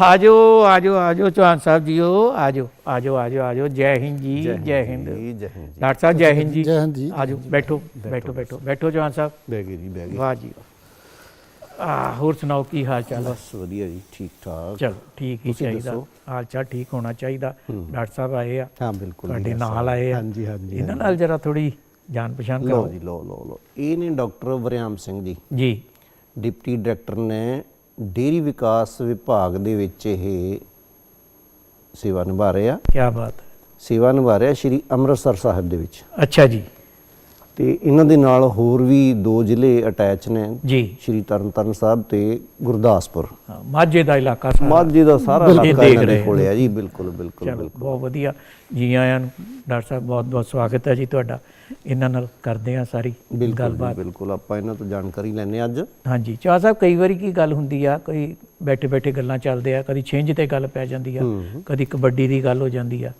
ਆਜੋ ਆਜੋ ਆਜੋ ਚੌਹਾਨ ਸਾਹਿਬ ਜੀਓ ਆਜੋ ਆਜੋ ਆਜੋ ਆਜੋ ਜੈ ਹਿੰਦ ਜੀ ਜੈ ਹਿੰਦ ਜੀ ਜੈ ਹਿੰਦ। ਜੀ ਡਾਕਟਰ ਸਾਹਿਬ ਜੈ ਹਿੰਦ ਜੀ। ਜੈ ਹਿੰਦ ਜੀ। ਆਜੋ ਬੈਠੋ ਬੈਠੋ ਬੈਠੋ ਬੈਠੋ ਚੌਹਾਨ ਸਾਹਿਬ। ਬਹਿ ਗਏ ਜੀ ਬਹਿ ਗਏ। ਵਾਹ ਜੀ। ਆ ਹੋਰ ਸੁਣਾਓ ਕੀ ਹਾਲ ਚਾਲ ਹੈ? ਬਸ ਵਧੀਆ ਜੀ ਠੀਕ ਠਾਕ। ਚਲੋ ਠੀਕ ਹੀ ਚਾਹੀਦਾ। ਹਾਲ ਚਾਲ ਠੀਕ ਹੋਣਾ ਚਾਹੀਦਾ। ਡਾਕਟਰ ਸਾਹਿਬ ਆਏ ਆ। ਹਾਂ ਬਿਲਕੁਲ ਤੁਹਾਡੇ ਨਾਲ ਆਏ ਆ। ਹਾਂਜੀ ਹਾਂਜੀ ਇਹਨਾਂ ਨਾਲ ਜਰਾ ਥੋੜੀ ਜਾਣ ਪਛਾਣ ਲਓ ਕਰੋ। ਜੀ ਲਓ ਲਓ ਲਓ। ਇਹ ਨੇ ਡਾਕਟਰ ਵਰਿਆਮ ਸਿੰਘ ਜੀ। ਜੀ। ਡਿਪਟੀ ਡਾਇਰੈਕਟਰ ਨੇ ਡੇਰੀ ਵਿਕਾਸ ਵਿਭਾਗ ਦੇ ਵਿੱਚ ਇਹ ਸੇਵਾ ਨਿਭਾ ਰਹੇ ਆ। ਕੀ ਬਾਤ ਹੈ। ਸੇਵਾ ਨਿਭਾ ਰਹੇ ਸ਼੍ਰੀ ਅੰਮ੍ਰਿਤਸਰ ਸਾਹਿਬ ਦੇ ਵਿੱਚ। ਅੱਛਾ ਜੀ। ਤੇ ਇਹਨਾਂ ਦੇ ਨਾਲ ਹੋਰ ਵੀ ਦੋ ਜ਼ਿਲ੍ਹੇ ਅਟੈਚ ਨੇ ਜੀ। ਸ਼੍ਰੀ ਤਰਨਤਾਰਨ ਸਾਹਿਬ ਤੇ ਗੁਰਦਾਸਪੁਰ। ਮਾਝੇ ਦਾ ਇਲਾਕਾ ਸਾਰਾ। ਮਾਝੇ ਦਾ ਸਾਰਾ ਇਲਾਕਾ ਦੇਖ ਇਹਨਾਂ ਦੇ ਕੋਲੇ ਆ ਜੀ ਬਿਲਕੁਲ ਬਿਲਕੁਲ ਚਲੋ ਬਹੁਤ ਵਧੀਆ। ਜੀ ਆਇਆਂ ਨੂੰ ਡਾਕਟਰ ਸਾਹਿਬ ਬਹੁਤ ਬਹੁਤ ਸਵਾਗਤ ਹੈ ਜੀ ਤੁਹਾਡਾ। ਇਹਨਾਂ ਨਾਲ ਕਰਦੇ ਆ ਸਾਰੀ ਬਿਲਕੁਲ ਗੱਲਬਾਤ। ਬਿਲਕੁਲ। ਆਪਾਂ ਇਹਨਾਂ ਤੋਂ ਜਾਣਕਾਰੀ ਲੈਣੇ ਅੱਜ। ਹਾਂਜੀ। ਚਾਹ ਸਾਹਿਬ ਕਈ ਵਾਰੀ ਕੀ ਗੱਲ ਹੁੰਦੀ ਆ ਕੋਈ ਬੈਠੇ ਬੈਠੇ ਗੱਲਾਂ ਚੱਲਦੇ ਆ ਕਦੀ ਛਿੰਝ ਤੇ ਗੱਲ ਪੈ ਜਾਂਦੀ ਆ ਕਦੀ ਕਬੱਡੀ ਦੀ ਗੱਲ ਹੋ ਜਾਂਦੀ ਆ।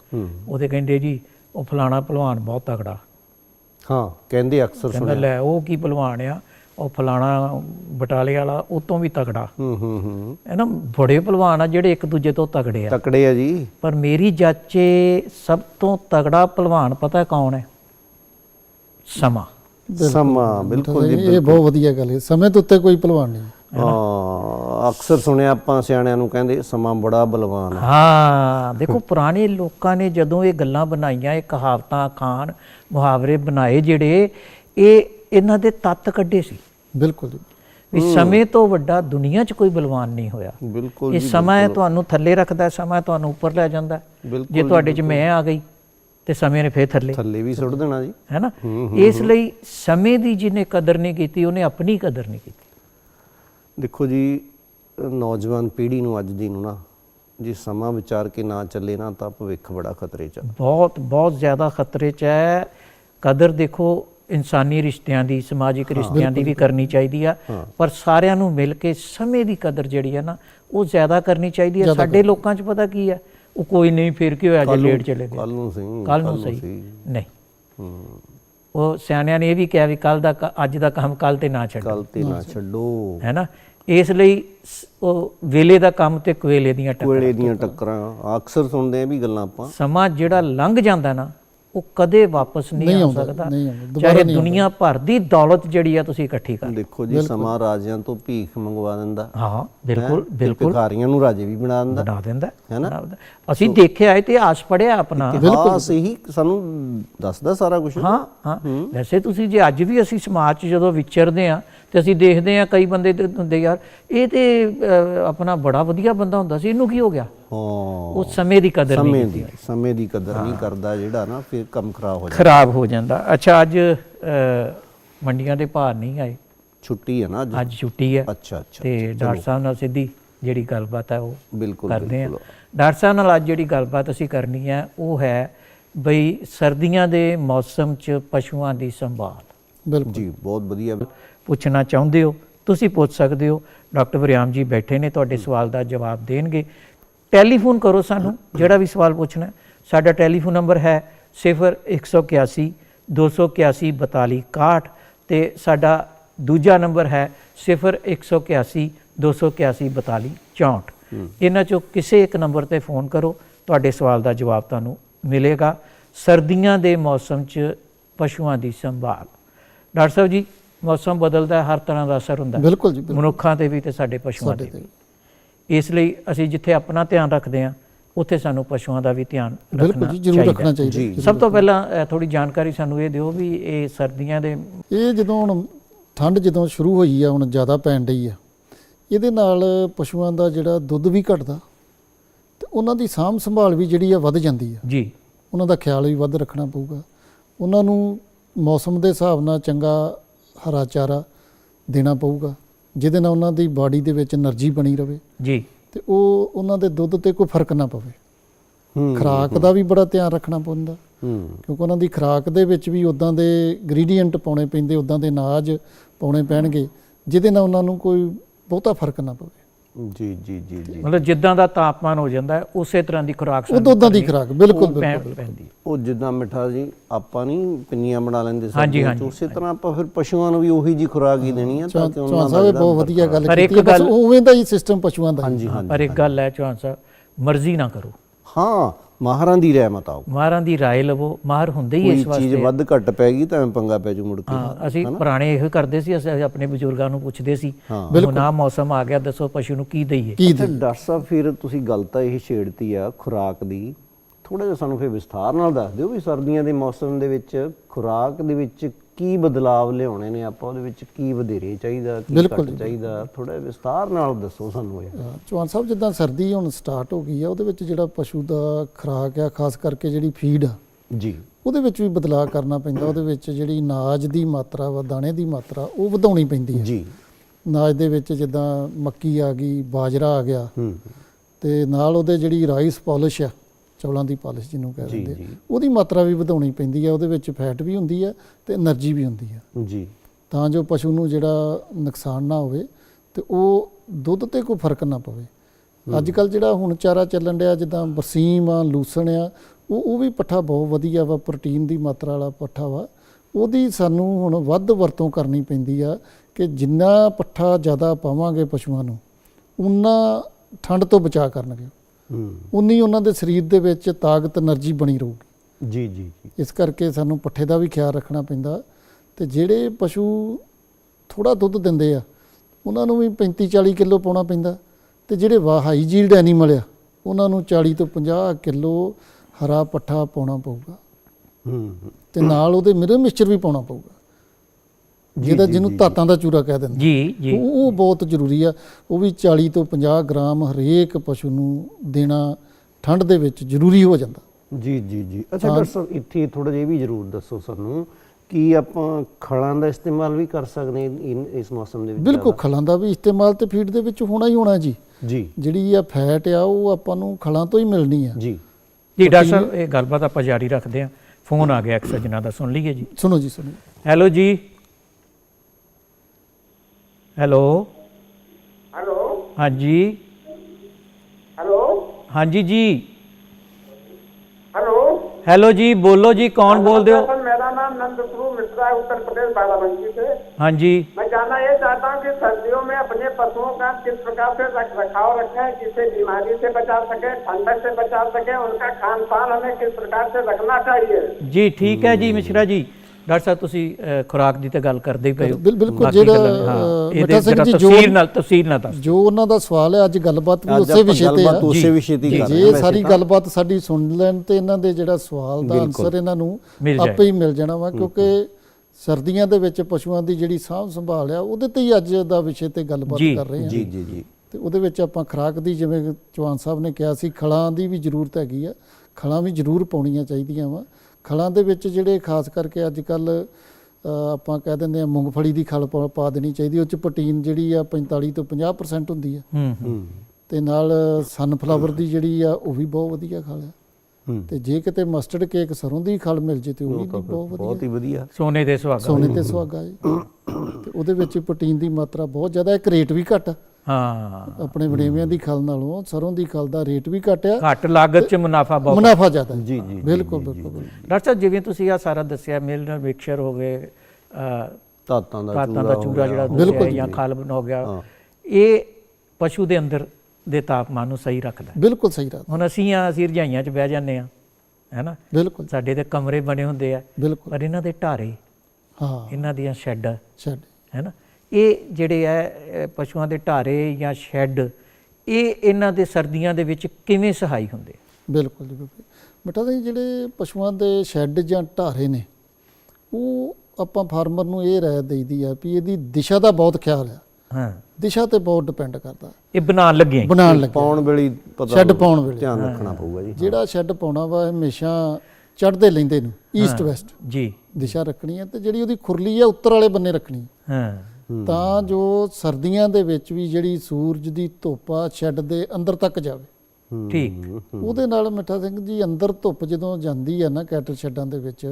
ਉਹਦੇ ਕਹਿੰਦੇ ਜੀ ਉਹ ਫਲਾਣਾ ਪਹਿਲਵਾਨ ਬਹੁਤ ਤਗੜਾ ਹਾਂ ਕਹਿੰਦੇ ਅਕਸਰ ਕਹਿੰਦਾ ਲੈ ਉਹ ਕੀ ਪਹਿਲਵਾਨ ਆ ਉਹ ਫਲਾਣਾ ਬਟਾਲੇ ਵਾਲਾ ਉਹ ਤੋਂ ਵੀ ਤਗੜਾ ਹੂੰ ਹੂੰ ਹੂੰ। ਇਹ ਨਾ ਬੜੇ ਪਹਿਲਵਾਨ ਆ ਜਿਹੜੇ ਇੱਕ ਦੂਜੇ ਤੋਂ ਤਗੜੇ ਆ। ਤਕੜੇ ਆ ਜੀ। ਪਰ ਮੇਰੀ ਜਾਚੇ ਸਭ ਤੋਂ ਤਗੜਾ ਪਹਿਲਵਾਨ ਪਤਾ ਕੌਣ ਹੈ? ਸਮਾਂ। ਸਮਾਂ ਬਿਲਕੁਲ ਜੀ ਇਹ ਬਹੁਤ ਵਧੀਆ ਗੱਲ ਹੈ। ਸਮੇਂ ਦੇ ਉੱਤੇ ਕੋਈ ਭਲਵਾਨ ਨਹੀਂ। ਹਾਂ ਅਕਸਰ ਸੁਣਿਆ ਆਪਾਂ ਸਿਆਣਿਆਂ ਨੂੰ ਕਹਿੰਦੇ ਸਮਾਂ ਬੜਾ ਬਲਵਾਨ ਹੈ ਹਾਂ ਦੇਖੋ ਪੁਰਾਣੇ ਲੋਕਾਂ ਨੇ ਜਦੋਂ ਇਹ ਗੱਲਾਂ ਬਣਾਈਆਂ ਇਹ ਕਹਾਵਤਾਂ ਖਾਨ ਮੁਹਾਵਰੇ ਬਣਾਏ ਜਿਹੜੇ ਇਹ ਇਹਨਾਂ ਦੇ ਤੱਤ ਕੱਢੇ ਸੀ। ਬਿਲਕੁਲ ਜੀ। ਵੀ ਸਮੇਂ ਤੋਂ ਵੱਡਾ ਦੁਨੀਆ 'ਚ ਕੋਈ ਬਲਵਾਨ ਨਹੀਂ ਹੋਇਆ। ਬਿਲਕੁਲ ਇਹ ਸਮਾਂ ਤੁਹਾਨੂੰ ਥੱਲੇ ਰੱਖਦਾ ਸਮਾਂ ਤੁਹਾਨੂੰ ਉੱਪਰ ਲੈ ਜਾਂਦਾ। ਜੇ ਤੁਹਾਡੇ 'ਚ ਮੈਂ ਆ ਗਈ ਤੇ ਸਮੇਂ ਨੇ ਫੇਰ ਥੱਲੇ। ਥੱਲੇ ਵੀ ਸੁੱਟ ਦੇਣਾ ਜੀ। ਹੈ ਨਾ ਇਸ ਲਈ ਸਮੇਂ ਦੀ ਜਿਹਨੇ ਕਦਰ ਨਹੀਂ ਕੀਤੀ ਉਹਨੇ ਆਪਣੀ ਕਦਰ ਨਹੀਂ ਕੀਤੀ। ਦੇਖੋ ਜੀ ਨੌਜਵਾਨ ਪੀੜ੍ਹੀ ਨੂੰ ਅੱਜ ਦੀ ਨੂੰ ਨਾ ਜੇ ਸਮਾਂ ਵਿਚਾਰ ਕੇ ਨਾ ਚੱਲੇ ਨਾ ਤਾਂ ਭਵਿੱਖ ਬੜਾ ਖਤਰੇ 'ਚ ਆ। ਬਹੁਤ ਬਹੁਤ ਜ਼ਿਆਦਾ ਖਤਰੇ 'ਚ ਹੈ। ਕਦਰ ਦੇਖੋ ਇਨਸਾਨੀ ਰਿਸ਼ਤਿਆਂ ਦੀ ਸਮਾਜਿਕ ਰਿਸ਼ਤਿਆਂ ਦੀ ਵੀ ਕਰਨੀ ਚਾਹੀਦੀ ਆ। ਪਰ ਸਾਰਿਆਂ ਨੂੰ ਮਿਲ ਕੇ ਸਮੇਂ ਦੀ ਕਦਰ ਜਿਹੜੀ ਹੈ ਨਾ ਉਹ ਜ਼ਿਆਦਾ ਕਰਨੀ ਚਾਹੀਦੀ ਹੈ ਸਾਡੇ ਲੋਕਾਂ 'ਚ ਪਤਾ ਕੀ ਹੈ ਉਹ ਕੋਈ ਨਹੀਂ ਫਿਰ ਕੀ ਹੋਇਆ ਜੇ ਲੇਟ ਚਲੇ ਗਏ? ਕੱਲ ਨੂੰ ਸਹੀ ਕੱਲ ਨੂੰ ਸਹੀ। ਨਹੀਂ। ਹੂੰ। ਉਹ ਸਿਆਣਿਆਂ ਨੇ ਇਹ ਵੀ ਕਿਹਾ ਵੀ ਕੱਲ ਦਾ ਅੱਜ ਦਾ ਕੰਮ ਕੱਲ ਤੇ ਨਾ ਛੱਡੋ। ਕੱਲ ਤੇ ਨਾ ਛੱਡੋ। ਹੈ ਨਾ? ਇਸ ਲਈ ਉਹ ਵੇਲੇ ਦਾ ਕੰਮ ਤੇ ਕੁਵੇਲੇ ਦੀਆਂ ਟੱਕਰਾਂ ਕੋਲੇ ਦੀਆਂ ਟੱਕਰਾਂ। ਅਕਸਰ ਸੁਣਦੇ ਆ ਵੀ ਗੱਲਾਂ ਆਪਾਂ। ਸਮਾਂ ਜਿਹੜਾ ਲੰਘ ਜਾਂਦਾ ਨਾ ਉਹ ਕਦੇ ਵਾਪਸ ਨਹੀਂ ਆ ਸਕਦਾ। ਚਾਹੇ ਦੁਨੀਆ ਭਰ ਦੀ ਦੌਲਤ ਜਿਹੜੀ ਆ ਤੁਸੀਂ ਇਕੱਠੀ ਕਰ ਦੇਖੋ ਜੀ ਸਮਾਂ ਰਾਜਿਆਂ ਤੋਂ ਭੀਖ ਮੰਗਵਾ ਦਿੰਦਾ। ਹਾਂ ਬਿਲਕੁਲ ਬਿਲਕੁਲ। ਭਿਖਾਰੀਆਂ ਨੂੰ ਰਾਜੇ ਵੀ ਬਣਾ ਦਿੰਦਾ। ਬਣਾ ਦਿੰਦਾ ਹੈ ਨਾ? ਬਣਾ ਦਿੰਦਾ। ਅਸੀਂ ਦੇਖਿਆ ਇਤਿਹਾਸ ਪੜਿਆ ਆਪਣਾ। ਇਤਿਹਾਸ ਇਹੀ ਸਾਨੂੰ ਦੱਸਦਾ ਸਾਰਾ ਕੁਝ ਹਾਂ ਹਾਂ। ਵੈਸੇ ਤੁਸੀਂ ਜੇ ਅੱਜ ਵੀ ਅਸੀਂ ਸਮਾਜ 'ਚ ਜਦੋਂ ਵਿਚਰਦੇ ਆ ਤੇ ਅਸੀਂ ਦੇਖਦੇ ਆ ਕਈ ਬੰਦੇ ਤੇ ਹੁੰਦੇ ਯਾਰ ਇਹ ਤੇ ਆਪਣਾ ਬੜਾ ਵਧੀਆ ਬੰਦਾ ਹੁੰਦਾ ਸੀ ਇਹਨੂੰ ਕੀ ਹੋ ਗਿਆ? ਹਾਂ। ਉਹ ਸਮੇਂ ਦੀ ਕਦਰ ਨਹੀਂ ਸਮੇਂ ਦੀ ਸਮੇਂ ਦੀ ਕਦਰ ਨਹੀਂ ਕਰਦਾ ਜਿਹੜਾ ਨਾ ਫਿਰ ਕੰਮ ਖਰਾਬ ਹੋ ਜਾਂਦਾ। ਖਰਾਬ ਹੋ ਜਾਂਦਾ। ਅੱਛਾ ਅੱਜ ਮੰਡੀਆਂ ਦੇ ਭਾਰ ਨਹੀਂ ਆਏ। ਛੁੱਟੀ ਹੈ ਨਾ ਅੱਜ? ਅੱਜ ਛੁੱਟੀ ਹੈ। ਅੱਛਾ ਅੱਛਾ ਤੇ ਡਾਕਟਰ ਸਾਹਿਬ ਨਾਲ ਸਿੱਧੀ ਜਿਹੜੀ ਗੱਲਬਾਤ ਹੈ ਉਹ ਬਿਲਕੁਲ ਕਰਦੇ ਆ ਡਾਕਟਰ ਸਾਹਿਬ ਨਾਲ ਅੱਜ ਜਿਹੜੀ ਗੱਲਬਾਤ ਅਸੀਂ ਕਰਨੀ ਹੈ ਉਹ ਹੈ ਬਈ ਸਰਦੀਆਂ ਦੇ ਮੌਸਮ 'ਚ ਪਸ਼ੂਆਂ ਦੀ ਸੰਭਾਲ। ਬਿਲਕੁਲ। ਜੀ ਬਹੁਤ ਵਧੀਆ। ਪੁੱਛਣਾ ਚਾਹੁੰਦੇ ਹੋ ਤੁਸੀਂ ਪੁੱਛ ਸਕਦੇ ਹੋ। ਡਾਕਟਰ ਵਰਿਆਮ ਜੀ ਬੈਠੇ ਨੇ ਤੁਹਾਡੇ ਸਵਾਲ ਦਾ ਜਵਾਬ ਦੇਣਗੇ। ਟੈਲੀਫੋਨ ਕਰੋ ਸਾਨੂੰ ਜਿਹੜਾ ਵੀ ਸਵਾਲ ਪੁੱਛਣਾ ਹੈ। ਸਾਡਾ ਟੈਲੀਫੋਨ ਨੰਬਰ ਹੈ 0181 281 4261 ਤੇ ਸਾਡਾ ਦੂਜਾ ਨੰਬਰ ਹੈ 0181 281 4264 ਇਹਨਾਂ ਚੋਂ ਕਿਸੇ ਇੱਕ ਨੰਬਰ ਤੇ ਫੋਨ ਕਰੋ ਤੁਹਾਡੇ ਸਵਾਲ ਦਾ ਜਵਾਬ ਤੁਹਾਨੂੰ ਮਿਲੇਗਾ। ਸਰਦੀਆਂ ਦੇ ਮੌਸਮ 'ਚ ਪਸ਼ੂਆਂ ਦੀ ਸੰਭਾਲ। ਡਾਕਟਰ ਸਾਹਿਬ ਜੀ ਮੌਸਮ ਬਦਲਦਾ ਹਰ ਤਰ੍ਹਾਂ ਦਾ ਅਸਰ ਹੁੰਦਾ। ਬਿਲਕੁਲ ਜੀ। ਮਨੁੱਖਾਂ ਤੇ ਵੀ ਤੇ ਸਾਡੇ ਪਸ਼ੂਆਂ ਤੇ ਵੀ। ਇਸ ਲਈ ਅਸੀਂ ਜਿੱਥੇ ਆਪਣਾ ਧਿਆਨ ਰੱਖਦੇ ਹਾਂ ਉੱਥੇ ਸਾਨੂੰ ਪਸ਼ੂਆਂ ਦਾ ਵੀ ਧਿਆਨ ਬਿਲਕੁਲ ਰੱਖਣਾ ਜੀ ਜ਼ਰੂਰ ਚਾਹੀਦਾ ਰੱਖਣਾ ਚਾਹੀਦਾ ਸਭ ਤੋਂ ਪਹਿਲਾਂ ਥੋੜੀ ਜਾਣਕਾਰੀ ਸਾਨੂੰ ਇਹ ਦਿਓ ਵੀ ਇਹ ਸਰਦੀਆਂ ਦੇ ਇਹ ਜਦੋਂ ਹੁਣ ਠੰਡ ਜਦੋਂ ਸ਼ੁਰੂ ਹੋਈ ਆ ਹੁਣ ਜ਼ਿਆਦਾ ਪੈਣ ਡਈ ਆ ਇਹਦੇ ਨਾਲ ਪਸ਼ੂਆਂ ਦਾ ਜਿਹੜਾ ਦੁੱਧ ਵੀ ਘਟਦਾ ਤੇ ਉਹਨਾਂ ਦੀ ਸਾਂਭ ਸੰਭਾਲ ਵੀ ਜਿਹੜੀ ਆ ਵੱਧ ਜਾਂਦੀ ਆ। ਜੀ। ਉਹਨਾਂ ਦਾ ਖਿਆਲ ਵੀ ਵੱਧ ਰੱਖਣਾ ਪਊਗਾ। ਉਹਨਾਂ ਨੂੰ ਮੌਸਮ ਦੇ ਹਿਸਾਬ ਨਾਲ ਚੰਗਾ ਹਰਾ ਚਾਰਾ ਦੇਣਾ ਪਊਗਾ ਜਿਹਦੇ ਨਾਲ ਉਹਨਾਂ ਦੀ ਬਾਡੀ ਦੇ ਵਿੱਚ એનર્ਜੀ ਬਣੀ ਰਹੇ ਜੀ। ਤੇ ਉਹ ਉਹਨਾਂ ਦੇ ਦੁੱਧ ਤੇ ਕੋਈ ਫ਼ਰਕ ਨਾ ਪਵੇ। ਹੂੰ ਖਰਾਕ ਦਾ ਵੀ ਬੜਾ ਧਿਆਨ ਰੱਖਣਾ ਪੈਂਦਾ। ਹੂੰ। ਕਿਉਂਕਿ ਉਹਨਾਂ ਦੀ ਖਰਾਕ ਦੇ ਵਿੱਚ ਵੀ ਉਦਾਂ ਦੇ ਗਰੀਡੀਐਂਟ ਪਾਉਣੇ ਪੈਂਦੇ ਉਦਾਂ ਦੇ ਅਨਾਜ ਪਾਉਣੇ ਪੈਣਗੇ ਜਿਹਦੇ ਨਾਲ ਉਹਨਾਂ ਨੂੰ ਕੋਈ ਬਹੁਤਾ ਫ਼ਰਕ ਨਾ ਪਵੇ। ਜੀ ਜੀ ਜੀ ਜੀ। ਮਤਲਬ ਜਿੱਦਾਂ ਦਾ ਤਾਪਮਾਨ ਹੋ ਜਾਂਦਾ ਹੈ ਉਸੇ ਤਰ੍ਹਾਂ ਦੀ ਖੁਰਾਕ ਉਹ ਉਦਾਂ ਦੀ ਖੁਰਾਕ ਬਿਲਕੁਲ ਬਿਲਕੁਲ ਪੈਂਦੀ ਉਹ ਜਿੱਦਾਂ ਮਿੱਠਾ ਜੀ ਆਪਾਂ ਨਹੀਂ ਪਿੰਨੀਆਂ ਬਣਾ ਲੈਂਦੇ ਹਾਂਜੀ, ਉਸੇ ਤਰ੍ਹਾਂ ਆਪਾਂ ਫਿਰ ਪਸ਼ੂਆਂ ਨੂੰ ਵੀ ਉਹੀ ਜੀ ਖੁਰਾਕ ਹੀ ਦੇਣੀ ਆ ਤਾਂ ਕਿ ਉਹਨਾਂ ਸਾਹਿਬ ਦਾ ਇਹ ਬਹੁਤ ਵਧੀਆ ਗੱਲ ਪਰ ਇੱਕ ਕੀਤੀ ਹੈ ਬਸ ਉਵੇਂ ਦਾ ਹੀ ਸਿਸਟਮ ਪਸ਼ੂਆਂ ਦਾ ਹੈ। ਹਾਂਜੀ ਹਾਂਜੀ ਪਰ ਇੱਕ ਗੱਲ ਹੈ ਚੌਹਾਨ ਸਾਹਿਬ ਮਰਜ਼ੀ ਨਾ ਕਰੋ। ਹਾਂ ਮਾਹਰਾਂ ਦੀ ਰਹਿਮਤ ਆਓ। ਮਾਹਰਾਂ ਦੀ ਰਾਏ ਲਵੋ ਮਾਹਰ ਹੁੰਦੇ ਹੀ ਕੋਈ ਇਸ ਚੀਜ਼ ਵਾਸਤੇ। ਵੱਧ ਘੱਟ ਪੈ ਗਈ ਤਾਂ ਪੰਗਾ ਪੈ ਜੂ ਮੁੜ ਕੇ। ਹਾਂ ਅਸੀਂ ਪੁਰਾਣੇ ਇਹੋ ਕਰਦੇ ਸੀ ਅਸੀਂ ਆਪਣੇ ਬਜ਼ੁਰਗਾਂ ਨੂੰ ਪੁੱਛਦੇ ਸੀ ਹਾਂ। ਹੁਣ ਆ ਮੌਸਮ ਆ ਗਿਆ ਦੱਸੋ ਪਸ਼ੂ ਨੂੰ ਕੀ ਦਈਏ? ਕੀ ਡਾਕਟਰ ਸਾਹਿਬ ਫਿਰ ਤੁਸੀਂ ਗੱਲ ਤਾਂ ਇਹ ਛੇੜਤੀ ਆ ਖੁਰਾਕ ਦੀ। ਥੋੜਾ ਜਿਹਾ ਸਾਨੂੰ ਫਿਰ ਵਿਸਥਾਰ ਨਾਲ ਦੱਸ ਦਿਓ ਵੀ ਸਰਦੀਆਂ ਦੇ ਮੌਸਮ ਦੇ ਵਿੱਚ ਖੁਰਾਕ ਦੇ ਵਿੱਚ ਕੀ ਬਦਲਾਵ ਲਿਆਉਣੇ ਨੇ ਆਪਾਂ ਉਹਦੇ ਵਿੱਚ ਕੀ ਵਧੇਰੇ ਚਾਹੀਦਾ ਕੀ ਘੱਟ ਚਾਹੀਦਾ ਥੋੜਾ ਵਿਸਥਾਰ ਨਾਲ ਦੱਸੋ ਸਾਨੂੰ ਇਹ। ਚੌਹਾਨ ਸਾਹਿਬ ਜਿੱਦਾਂ ਸਰਦੀ ਹੁਣ ਸਟਾਰਟ ਹੋ ਗਈ ਆ ਉਹਦੇ ਵਿੱਚ ਜਿਹੜਾ ਪਸ਼ੂ ਦਾ ਖੁਰਾਕ ਆ ਖਾਸ ਕਰਕੇ ਜਿਹੜੀ ਫੀਡ ਆ ਜੀ। ਉਹਦੇ ਵਿੱਚ ਵੀ ਬਦਲਾਅ ਕਰਨਾ ਪੈਂਦਾ ਉਹਦੇ ਵਿੱਚ ਜਿਹੜੀ ਨਾਜ ਦੀ ਮਾਤਰਾ ਵਾ ਦਾਣੇ ਦੀ ਮਾਤਰਾ ਉਹ ਵਧਾਉਣੀ ਪੈਂਦੀ ਹੈ ਜੀ। ਨਾਜ ਦੇ ਵਿੱਚ ਜਿੱਦਾਂ ਮੱਕੀ ਆ ਗਈ ਬਾਜਰਾ ਆ ਗਿਆ ਹੂੰ। ਤੇ ਨਾਲ ਉਹਦੇ ਜਿਹੜੀ ਰਾਈਸ ਪਾਲਿਸ਼ ਆ ਚੌਲਾਂ ਦੀ ਪਾਲਿਸ਼ ਜਿਹਨੂੰ ਕਹਿ ਦਿੰਦੇ ਆ। ਉਹਦੀ ਮਾਤਰਾ ਵੀ ਵਧਾਉਣੀ ਪੈਂਦੀ ਆ ਉਹਦੇ ਵਿੱਚ ਫੈਟ ਵੀ ਹੁੰਦੀ ਆ ਤੇ એનર્ਜੀ ਵੀ ਹੁੰਦੀ ਆ। ਜੀ। ਤਾਂ ਜੋ ਪਸ਼ੂ ਨੂੰ ਜਿਹੜਾ ਨੁਕਸਾਨ ਨਾ ਹੋਵੇ ਤੇ ਉਹ ਦੁੱਧ ਤੇ ਕੋਈ ਫ਼ਰਕ ਨਾ ਪਵੇ। ਅੱਜ ਕੱਲ ਜਿਹੜਾ ਹੁਣ ਚਾਰਾ ਚੱਲਣ ਡਿਆ ਜਿੱਦਾਂ ਬਰਸੀਮ ਆ ਲੂਸਣ ਆ ਉਹ ਉਹ ਵੀ ਪੱਠਾ ਬਹੁਤ ਵਧੀਆ ਵਾ ਪ੍ਰੋਟੀਨ ਦੀ ਮਾਤਰਾ ਵਾਲਾ ਪੱਠਾ ਵਾ। ਉਹਦੀ ਸਾਨੂੰ ਹੁਣ ਵੱਧ ਵਰਤੋਂ ਕਰਨੀ ਪੈਂਦੀ ਆ ਕਿ ਜਿੰਨਾ ਪੱਠਾ ਜ਼ਿਆਦਾ ਪਾਵਾਂਗੇ ਪਸ਼ੂਆਂ ਨੂੰ ਉਨਾ ਠੰਡ ਤੋਂ ਬਚਾ ਕਰਨਗੇ। ਉਨੀ ਉਹਨਾਂ ਦੇ ਸਰੀਰ ਦੇ ਵਿੱਚ ਤਾਕਤ એનર્ਜੀ ਬਣੀ ਰਹੂਗੀ। ਜੀ ਜੀ ਇਸ ਕਰਕੇ ਸਾਨੂੰ ਪੱਠੇ ਦਾ ਵੀ ਖਿਆਲ ਰੱਖਣਾ ਪੈਂਦਾ ਤੇ ਜਿਹੜੇ ਪਸ਼ੂ ਥੋੜਾ ਦੁੱਧ ਦਿੰਦੇ ਆ ਉਹਨਾਂ ਨੂੰ ਵੀ 35 40 ਕਿਲੋ ਪਾਉਣਾ ਪੈਂਦਾ ਤੇ ਜਿਹੜੇ ਹਾਈ ਜੀਲਡ ਐਨੀਮਲ ਆ ਉਹਨਾਂ ਨੂੰ 40 ਤੋਂ 50 ਕਿਲੋ ਹਰਾ ਪੱਠਾ ਪਾਉਣਾ ਪਊਗਾ। ਹੂੰ ਤੇ ਨਾਲ ਉਹਦੇ ਮਿਰਰ ਮਿਕਸਚਰ ਵੀ ਪਾਉਣਾ ਪਊਗਾ। ਜਿਹਦਾ ਜਿਹਨੂੰ ਧਾਤਾਂ ਦਾ ਚੂਰਾ ਕਹਿ ਦਿੰਦੇ ਜੀ ਜੀ। ਉਹ ਬਹੁਤ ਜ਼ਰੂਰੀ ਆ। ਉਹ ਵੀ 40 ਤੋਂ 50 ਗ੍ਰਾਮ ਹਰੇਕ ਪਸ਼ੂ ਨੂੰ ਦੇਣਾ ਠੰਡ ਦੇ ਵਿੱਚ ਜ਼ਰੂਰੀ ਹੋ ਜਾਂਦਾ। ਜੀ ਜੀ ਜੀ। ਅੱਛਾ ਡਾਕਟਰ ਸਾਹਿਬ ਇੱਥੇ ਥੋੜਾ ਜਿਹਾ ਇਹ ਵੀ ਜ਼ਰੂਰ ਦੱਸੋ ਸਾਨੂੰ ਕੀ ਆਪਾਂ ਖਲਾਂ ਦਾ ਇਸਤੇਮਾਲ ਵੀ ਕਰ ਸਕਦੇ ਇਸ ਮੌਸਮ ਦੇ ਵਿੱਚ ਬਿਲਕੁਲ ਖਲਾਂ ਦਾ ਵੀ ਇਸਤੇਮਾਲ ਤੇ ਫੀਡ ਦੇ ਵਿੱਚ ਹੋਣਾ ਹੀ ਹੋਣਾ ਜੀ? ਜੀ। ਜਿਹੜੀ ਆ ਫੈਟ ਆ ਉਹ ਆਪਾਂ ਨੂੰ ਖਲਾਂ ਤੋਂ ਹੀ ਮਿਲਣੀ ਆ। ਜੀ। ਜੀ ਡਾਕਟਰ ਸਾਹਿਬ ਇਹ ਗੱਲਬਾਤ ਆਪਾਂ ਜਾਰੀ ਰੱਖਦੇ ਹਾਂ। ਫੋਨ ਆ ਗਿਆ ਇੱਕ ਸੱਜਣਾ ਦਾ ਸੁਣ ਲਈਏ ਜੀ। ਸੁਣੋ ਜੀ ਸੁਣੋ। ਹੈਲੋ ਜੀ। ਹੈਲੋ हेलो ਹਾਂਜੀ हेलो ਹਾਂਜੀ ਜੀ हेलो ਹੈਲੋ ਜੀ ਬੋਲੋ ਜੀ ਕੌਣ ਬੋਲਦੇ ਹੋ सर मेरा नाम नंदपुर मिश्रा है उत्तर प्रदेश बाराबंकी से ਹਾਂਜੀ मैं जानना ये चाहता हूँ कि सर्दियों में अपने पशुओं का किस प्रकार से रख रखाव रखें जिससे बीमारी से बचा सके ठंडक से बचा सके उनका खान पान हमें किस प्रकार से रखना चाहिए ਜੀ ਠੀਕ ਹੈ ਜੀ ਮਿਸ਼ਰਾ ਜੀ ਡਾਕਟਰ ਸਾਹਿਬ ਤੁਸੀਂ ਖੁਰਾਕ ਦੀ ਤਾਂ ਗੱਲ ਕਰਦੇ ਹੀ ਪਏ ਹੋ। ਬਿਲ- ਬਿਲਕੁਲ, ਜਿਹੜਾ, ਗੱਲਾਂ- ਹਾਂ, ਮਿੱਠਾ ਸਿੰਘ ਜੀ, ਜੋ- ਤਫਸੀਲ ਨਾਲ ਤਫਸੀਲ ਨਾਲ ਦੱਸ ਜੋ ਉਹਨਾਂ ਦਾ ਸਵਾਲ ਹੈ ਅੱਜ ਗੱਲਬਾਤ ਵੀ ਉਸੇ ਵਿਸ਼ੇ ਤੇ ਆ। ਗੱਲਬਾਤ ਉਸੇ ਵਿਸ਼ੇ ਤੇ ਹੀ ਜੀ, ਕਰ ਰਹੇ ਜੇ ਹਾਂ ਵੈਸੇ ਸਾਰੀ। ਗੱਲਬਾਤ ਸਾਡੀ ਸੁਣ ਲੈਣ ਤੇ ਇਹਨਾਂ ਦੇ ਜਿਹੜਾ ਸਵਾਲ ਦਾ। ਆਨਸਰ ਇਹਨਾਂ ਨੂੰ। ਆਪੇ ਹੀ ਮਿਲ ਜਾਣਾ ਵਾ ਕਿਉਂਕਿ ਸਰਦੀਆਂ ਦੇ ਵਿੱਚ ਪਸ਼ੂਆਂ ਦੀ ਜਿਹੜੀ ਸਾਂਭ ਸੰਭਾਲ ਆ ਉਹਦੇ ਤੇ ਹੀ ਅੱਜ ਦਾ ਵਿਸ਼ੇ ਤੇ ਗੱਲਬਾਤ ਕਰ ਰਹੇ ਹਾਂ। ਜੀ ਜੀ ਜੀ। ਤੇ ਉਹਦੇ ਵਿੱਚ ਆਪਾਂ ਖੁਰਾਕ ਦੀ ਜਿਵੇਂ ਚੌਹਾਨ ਸਾਹਿਬ ਨੇ ਕਿਹਾ ਸੀ ਖਲਾਂ ਦੀ ਵੀ ਜ਼ਰੂਰਤ ਹੈਗੀ ਆ। ਖਲਾਂ ਵੀ ਜ਼ਰੂਰ ਪਾਉਣੀਆਂ ਚਾਹੀਦੀਆਂ ਵਾ। ਖਲਾਂ ਦੇ ਵਿੱਚ ਜਿਹੜੇ ਖਾਸ ਕਰਕੇ ਅੱਜ ਕੱਲ ਆਪਾਂ ਕਹਿ ਦਿੰਦੇ ਆ ਮੂੰਗਫਲੀ ਦੀ ਖਲ ਪਾ ਦੇਣੀ ਚਾਹੀਦੀ ਉਹ ਚ ਪ੍ਰੋਟੀਨ ਜਿਹੜੀ ਆ 45 ਤੋਂ 50% ਹੁੰਦੀ ਆ। ਹੂੰ ਹੂੰ। ਹੂੰ। ਤੇ ਨਾਲ ਸਨਫਲਾਵਰ ਦੀ ਜਿਹੜੀ ਆ ਉਹ ਵੀ ਬਹੁਤ ਵਧੀਆ ਖਲ ਆ। ਹੂੰ। ਤੇ ਜੇ ਕਿਤੇ ਮਸਟਰਡ ਕੇਕ ਸਰੋਂ ਦੀ ਖਲ ਮਿਲ ਜੇ ਤੇ ਉਹ ਵੀ ਬਹੁਤ ਬਹੁਤ ਵਧੀਆ। ਹੀ ਵਧੀਆ। ਸੋਨੇ ਦੇ ਸੁਹਾਗਾ। ਸੋਨੇ ਤੇ ਸੁਹਾਗਾ ਜੀ। ਤੇ ਉਹਦੇ ਵਿੱਚ ਪ੍ਰੋਟੀਨ ਦੀ ਮਾਤਰਾ ਬਹੁਤ ਜ਼ਿਆਦਾ ਇੱਕ ਰੇਟ ਵੀ ਘੱਟ ਆ। ਹਾਂ ਆਪਣੇ ਵੜੇਵਿਆਂ ਦੀ ਖਲ ਨਾਲੋਂ ਸਰੋਂ ਦੀ ਖਲ ਦਾ ਰੇਟ ਵੀ ਘੱਟ ਆ ਘੱਟ ਲਾਗਤ ਚ ਮੁਨਾਫਾ ਬਹੁਤ ਮੁਨਾਫਾ ਜ਼ਿਆਦਾ। ਜੀ, ਜੀ, ਬਿਲਕੁਲ ਬਿਲਕੁਲ। ਡਾਕਟਰ ਸਾਹਿਬ ਜਿਵੇਂ ਤੁਸੀਂ ਆ ਸਾਰਾ ਦੱਸਿਆ ਮਿਲਨਰ ਮਿਕਸਚਰ ਹੋ ਗਏ ਧਾਤਾਂ ਦਾ ਧਾਤਾਂ ਦਾ ਚੂਰਾ। ਜਿਹੜਾ ਬਿਲਕੁਲ ਦੱਸਿਆ ਜੀ। ਖਾਲਬਨ ਹੋ ਗਿਆ। ਇਹ ਪਸ਼ੂ ਦੇ ਅੰਦਰ ਦੇ ਤਾਪਮਾਨ ਨੂੰ ਸਹੀ ਰੱਖਦਾ। ਬਿਲਕੁਲ ਸਹੀ ਰਾਤ ਹੁਣ ਅਸੀਂ ਆ ਅਸੀਂ ਰਜਾਈਆਂ 'ਚ ਬਹਿ ਜਾਂਦੇ ਆ ਹੈਨਾ ਬਿਲਕੁਲ ਸਾਡੇ ਦੇ ਕਮਰੇ ਬਣੇ ਹੁੰਦੇ ਆ ਬਿਲਕੁਲ ਪਰ ਇਹਨਾਂ ਦੇ ਢਾਰੇ ਹਾਂ ਇਹਨਾਂ ਦੀਆਂ ਸ਼ੈੱਡ ਛੱਡ ਹੈਨਾ ਇਹ ਜਿਹੜੇ ਆ ਅ, ਪਸ਼ੂਆਂ ਦੇ ਢਾਰੇ ਜਾਂ ਸ਼ੈੱਡ ਇਹ ਇਹਨਾਂ ਦੇ ਸਰਦੀਆਂ ਦੇ ਵਿੱਚ ਕਿਵੇਂ ਸਹਾਈ ਹੁੰਦੇ? ਬਿਲਕੁਲ ਜੀ ਬਿਲਕੁਲ। ਬੇਟਾ ਜੀ ਜਿਹੜੇ ਪਸ਼ੂਆਂ ਦੇ ਸ਼ੈੱਡ ਜਾਂ ਢਾਰੇ ਨੇ ਉਹ ਆਪਾਂ ਫਾਰਮਰ ਨੂੰ ਇਹ ਰਾਇ ਦੇਈਦੀ ਆ ਵੀ ਇਹਦੀ ਦਿਸ਼ਾ ਦਾ ਬਹੁਤ ਖਿਆਲ ਆ। ਹਾਂ। ਦਿਸ਼ਾ ਤੇ ਬਹੁਤ ਡਿਪੈਂਡ ਕਰਦਾ। ਇਹ ਬਣਾਉਣ ਲੱਗੇ। ਬਣਾਉਣ ਲੱਗੇ ਪਾਉਣ ਵੇਲੇ ਹੀ ਪਤਾ ਸ਼ੈੱਡ। ਪਾਉਣ ਵੇਲੇ। ਧਿਆਨ ਰੱਖਣਾ ਪਊਗਾ ਜੀ। ਜਿਹੜਾ ਸ਼ੈੱਡ ਪਾਉਣਾ ਵਾ ਇਹ ਹਮੇਸ਼ਾ ਚੜ੍ਹਦੇ ਲੈਂਦੇ ਨੂੰ ਈਸਟ ਵੈਸਟ ਜੀ। ਦਿਸ਼ਾ ਰੱਖਣੀ ਹੈ ਤੇ ਜਿਹੜੀ ਉਹਦੀ ਖੁਰਲੀ ਆ ਉੱਤਰ ਵਾਲੇ ਬੰਨੇ ਰੱਖਣੀ ਹੈ ਹਾਂ। ਤਾਂ ਜੋ ਸਰਦੀਆਂ ਦੇ ਵਿੱਚ ਵੀ ਜਿਹੜੀ ਸੂਰਜ ਦੀ ਧੁੱਪ ਆ ਸ਼ੈੱਡ ਦੇ ਅੰਦਰ ਤੱਕ ਜਾਵੇ। ਠੀਕ। ਉਹਦੇ ਨਾਲ ਮਿੱਠਾ ਸਿੰਘ ਜੀ ਅੰਦਰ ਧੁੱਪ ਜਦੋਂ ਜਾਂਦੀ ਆ ਨਾ ਕੈਟਲ ਸ਼ੈੱਡਾਂ ਦੇ ਵਿੱਚ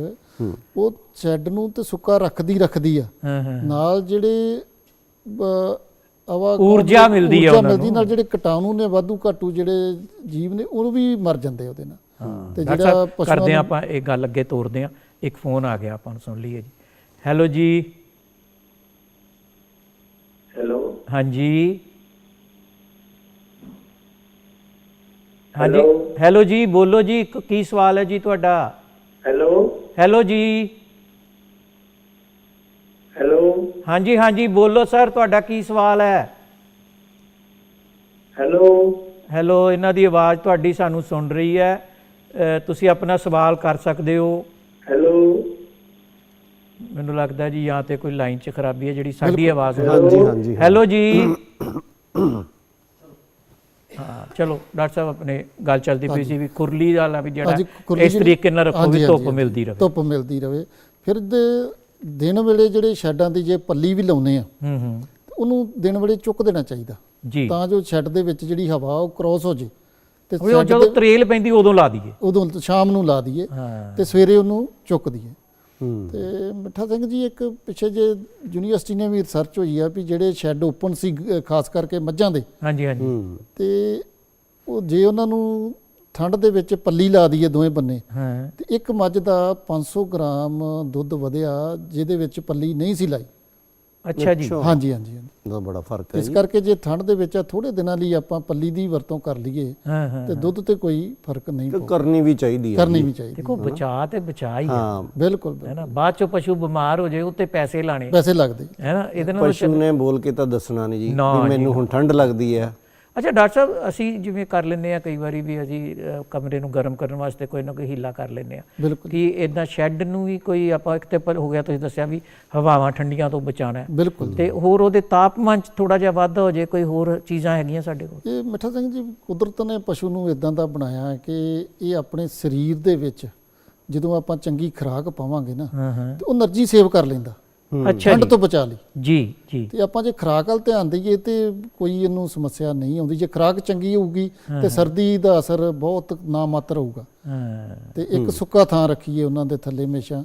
ਉਹ ਸ਼ੈੱਡ ਨੂੰ ਤੇ ਸੁੱਕਾ ਰੱਖਦੀ ਰੱਖਦੀ ਆ। ਹਾਂ ਹਾਂ ਨਾਲ ਜਿਹੜੇ ਹਵਾ ਊਰਜਾ ਮਿਲਦੀ ਆ ਉਹਨਾਂ ਨੂੰ। ਨਾਲ ਜਿਹੜੇ ਕੀਟਾਣੂ ਨੇ ਵਾਧੂ ਘਾਟੂ ਜਿਹੜੇ ਜੀਵ ਨੇ ਉਹ ਵੀ ਮਰ ਜਾਂਦੇ ਉਹਦੇ ਨਾਲ। ਤੇ ਜਿਹੜਾ ਕਰਦੇ ਆਪਾਂ ਇਹ ਗੱਲ ਅੱਗੇ ਤੋਰਦੇ ਹਾਂ। ਇੱਕ ਫੋਨ ਆ ਗਿਆ ਆਪਾਂ ਨੂੰ ਸੁਣ ਲਈਏ ਜੀ। ਹੈਲੋ ਜੀ ਹੈਲੋ ਹਾਂਜੀ। ਹਾਂਜੀ। Hello? ਹੈਲੋ ਜੀ ਬੋਲੋ ਜੀ ਕ- ਕੀ ਸਵਾਲ ਹੈ ਜੀ ਤੁਹਾਡਾ? ਹੈਲੋ। ਹੈਲੋ ਜੀ। ਹੈਲੋ। ਹਾਂਜੀ ਹਾਂਜੀ ਬੋਲੋ ਸਰ ਤੁਹਾਡਾ ਕੀ ਸਵਾਲ ਹੈ? ਹੈਲੋ। ਹੈਲੋ ਇਹਨਾਂ ਦੀ ਆਵਾਜ਼ ਤੁਹਾਡੀ ਸਾਨੂੰ ਸੁਣ ਰਹੀ ਹੈ। ਅ, ਤੁਸੀਂ ਆਪਣਾ ਸਵਾਲ ਕਰ ਸਕਦੇ ਹੋ। ਹੈਲੋ। ਮੈਨੂੰ ਲੱਗਦਾ ਜੀ ਜਾਂ ਤੇ ਕੋਈ ਲਾਈਨ 'ਚ ਖਰਾਬੀ ਹੈ ਜਿਹੜੀ ਸਾਡੀ ਆਵਾਜ਼ ਹਾਂਜੀ ਹਾਂਜੀ ਹੈਲੋ ਜੀ। ਹਾਂ ਚਲੋ ਡਾਕਟਰ ਸਾਹਿਬ ਆਪਣੇ ਗੱਲ ਚੱਲਦੀ ਪਈ ਸੀ ਵੀ ਕੁਰਲੀ ਵਾਲਾ ਵੀ ਜਿਹੜਾ ਇਸ ਤਰੀਕੇ ਨਾਲ ਰੱਖੋ ਵੀ ਧੁੱਪ ਮਿਲਦੀ ਰਹੇ ਧੁੱਪ ਮਿਲਦੀ ਰਵੇ। ਫਿਰ ਦਿਨ ਵੇਲੇ ਜਿਹੜੇ ਸ਼ੈੱਡਾਂ ਦੀ ਜੇ ਪੱਲੀ ਵੀ ਲਾਉਨੇ ਆ ਹੂੰ ਹੂੰ। ਉਹਨੂੰ ਦਿਨ ਵੇਲੇ ਚੁੱਕ ਦੇਣਾ ਚਾਹੀਦਾ। ਜੀ। ਤਾਂ ਜੋ ਸ਼ੈੱਡ ਦੇ ਵਿੱਚ ਜਿਹੜੀ ਹਵਾ ਉਹ ਕ੍ਰਾਸ ਹੋ ਜੇ। ਤੇ ਜਦੋਂ ਤਰੇਲ ਪੈਂਦੀ ਉਦੋਂ ਲਾ ਦਈਏ। ਉਦੋਂ ਸ਼ਾਮ ਨੂੰ ਲਾ ਦਈਏ। ਤੇ ਸਵੇਰੇ ਉਹਨੂੰ ਚੁੱਕ ਦਈਏ। ਤੇ ਮਿੱਠਾ ਸਿੰਘ ਜੀ ਇੱਕ ਪਿੱਛੇ ਜੇ ਯੂਨੀਵਰਸਿਟੀ ਨੇ ਵੀ ਰਿਸਰਚ ਹੋਈ ਆ ਵੀ ਜਿਹੜੇ ਸ਼ੈੱਡ ਓਪਨ ਸੀ ਖਾਸ ਕਰਕੇ ਮੱਝਾਂ ਦੇ। ਹਾਂਜੀ ਹਾਂਜੀ। ਤੇ ਉਹ ਜੇ ਉਹਨਾਂ ਨੂੰ ਠੰਡ ਦੇ ਵਿੱਚ ਪੱਲੀ ਲਾ ਦਈਏ ਦੋਵੇਂ ਬੰਨੇ ਹਾਂ। ਤੇ ਇੱਕ ਮੱਝ ਦਾ 500 ਗ੍ਰਾਮ ਦੁੱਧ ਵਧਿਆ ਜਿਹਦੇ ਵਿੱਚ ਪੱਲੀ ਨਹੀਂ ਸੀ ਲਾਈ। ਅੱਛਾ ਜੀ। ਹਾਂਜੀ ਹਾਂਜੀ। ਦਾ ਬੜਾ ਫ਼ਰਕ ਹੈ ਇਸ ਕਰਕੇ ਜੇ ਠੰਡ ਦੇ ਵਿੱਚ ਥੋੜੇ ਦਿਨਾਂ ਲਈ ਆਪਾਂ ਪੱਲੀ ਦੀ ਵਰਤੋਂ ਕਰ ਲਈਏ ਹਾਂ ਹਾਂ ਤੇ ਦੁੱਧ ਤੇ ਕੋਈ ਫ਼ਰਕ ਨਹੀਂ ਪਊਗਾ ਕਰਨੀ ਵੀ ਚਾਹੀਦੀ ਹੈ ਕਰਨੀ ਵੀ ਚਾਹੀਦੀ ਦੇਖੋ ਬਚਾ ਤੇ ਬਚਾ ਹੀ ਹੈ। ਹਾਂ। ਬਿਲਕੁਲ ਬਿਲਕੁਲ। ਹੈ ਨਾ ਬਾਅਦ ਚੋਂ ਪਸ਼ੂ ਬਿਮਾਰ ਹੋ ਜਾਏ ਉੱਤੇ ਪੈਸੇ ਲਾਣੇ ਪੈਸੇ ਲੱਗਦੇ। ਹੈ ਨਾ ਇਹਦੇ ਨਾਲ ਪਸ਼ੂ ਨੇ ਬੋਲ ਕੇ ਤਾਂ ਦੱਸਣਾ ਨਹੀਂ ਜੀ ਨਾ ਵੀ ਜੀ, ਮੈਨੂੰ ਹੁਣ ਠੰਡ ਲੱਗਦੀ ਹੈ। ਅੱਛਾ ਡਾਕਟਰ ਸਾਹਿਬ ਅਸੀਂ ਜਿਵੇਂ ਕਰ ਲੈਂਦੇ ਆ ਕਈ ਵਾਰੀ ਵੀ ਅਸੀਂ ਕਮਰੇ ਨੂੰ ਗਰਮ ਕਰਨ ਵਾਸਤੇ ਕੋਈ ਨਾ ਕੋਈ ਹੀਲਾ ਕਰ ਲੈਂਦੇ ਆ ਕਿ ਇਦਾਂ ਸ਼ੈੱਡ ਨੂੰ ਵੀ ਕੋਈ ਆਪਾਂ ਇੱਕ ਤੇ ਹੋ ਗਿਆ ਤੁਸੀਂ ਦੱਸਿਆ ਵੀ ਹਵਾਵਾਂ ਠੰਡੀਆਂ ਤੋਂ ਬਚਾਣਾ ਤੇ ਹੋਰ ਉਹਦੇ ਤਾਪਮਾਨ ਚ ਥੋੜਾ ਜਿਹਾ ਵਾਧਾ ਹੋ ਜੇ ਕੋਈ ਹੋਰ ਚੀਜ਼ਾਂ ਹੈਗੀਆਂ ਸਾਡੇ ਕੋਲ? ਇਹ ਮਿੱਠਾ ਸਿੰਘ ਜੀ ਕੁਦਰਤ ਨੇ ਪਸ਼ੂ ਨੂੰ ਇਦਾਂ ਦਾ ਬਣਾਇਆ ਕਿ ਇਹ ਆਪਣੇ ਸਰੀਰ ਦੇ ਵਿੱਚ ਜਦੋਂ ਆਪਾਂ ਚੰਗੀ ਖੁਰਾਕ ਪਾਵਾਂਗੇ ਨਾ ਤੇ ਉਹ એનર્ਜੀ ਸੇਵ ਕਰ ਲੈਂਦਾ। ਅੱਛਾ ਠੰਡ ਤੋਂ ਬਚਾ ਲਈ। ਜੀ ਜੀ। ਤੇ ਆਪਾਂ ਜੇ ਖੁਰਾਕ ਵੱਲ ਧਿਆਨ ਦਈਏ ਤੇ ਕੋਈ ਇਹਨੂੰ ਸਮੱਸਿਆ ਨਹੀਂ ਆਉਂਦੀ। ਜੇ ਖੁਰਾਕ ਚੰਗੀ ਹੋਊਗੀ ਤੇ ਸਰਦੀ ਦਾ ਅਸਰ ਬਹੁਤ ਨਾਮਾਤਰ ਹੋਊਗਾ। ਹਾਂ। ਤੇ ਇੱਕ ਸੁੱਕਾ ਥਾਂ ਰੱਖੀਏ ਉਹਨਾਂ ਦੇ ਥੱਲੇ ਹਮੇਸ਼ਾ।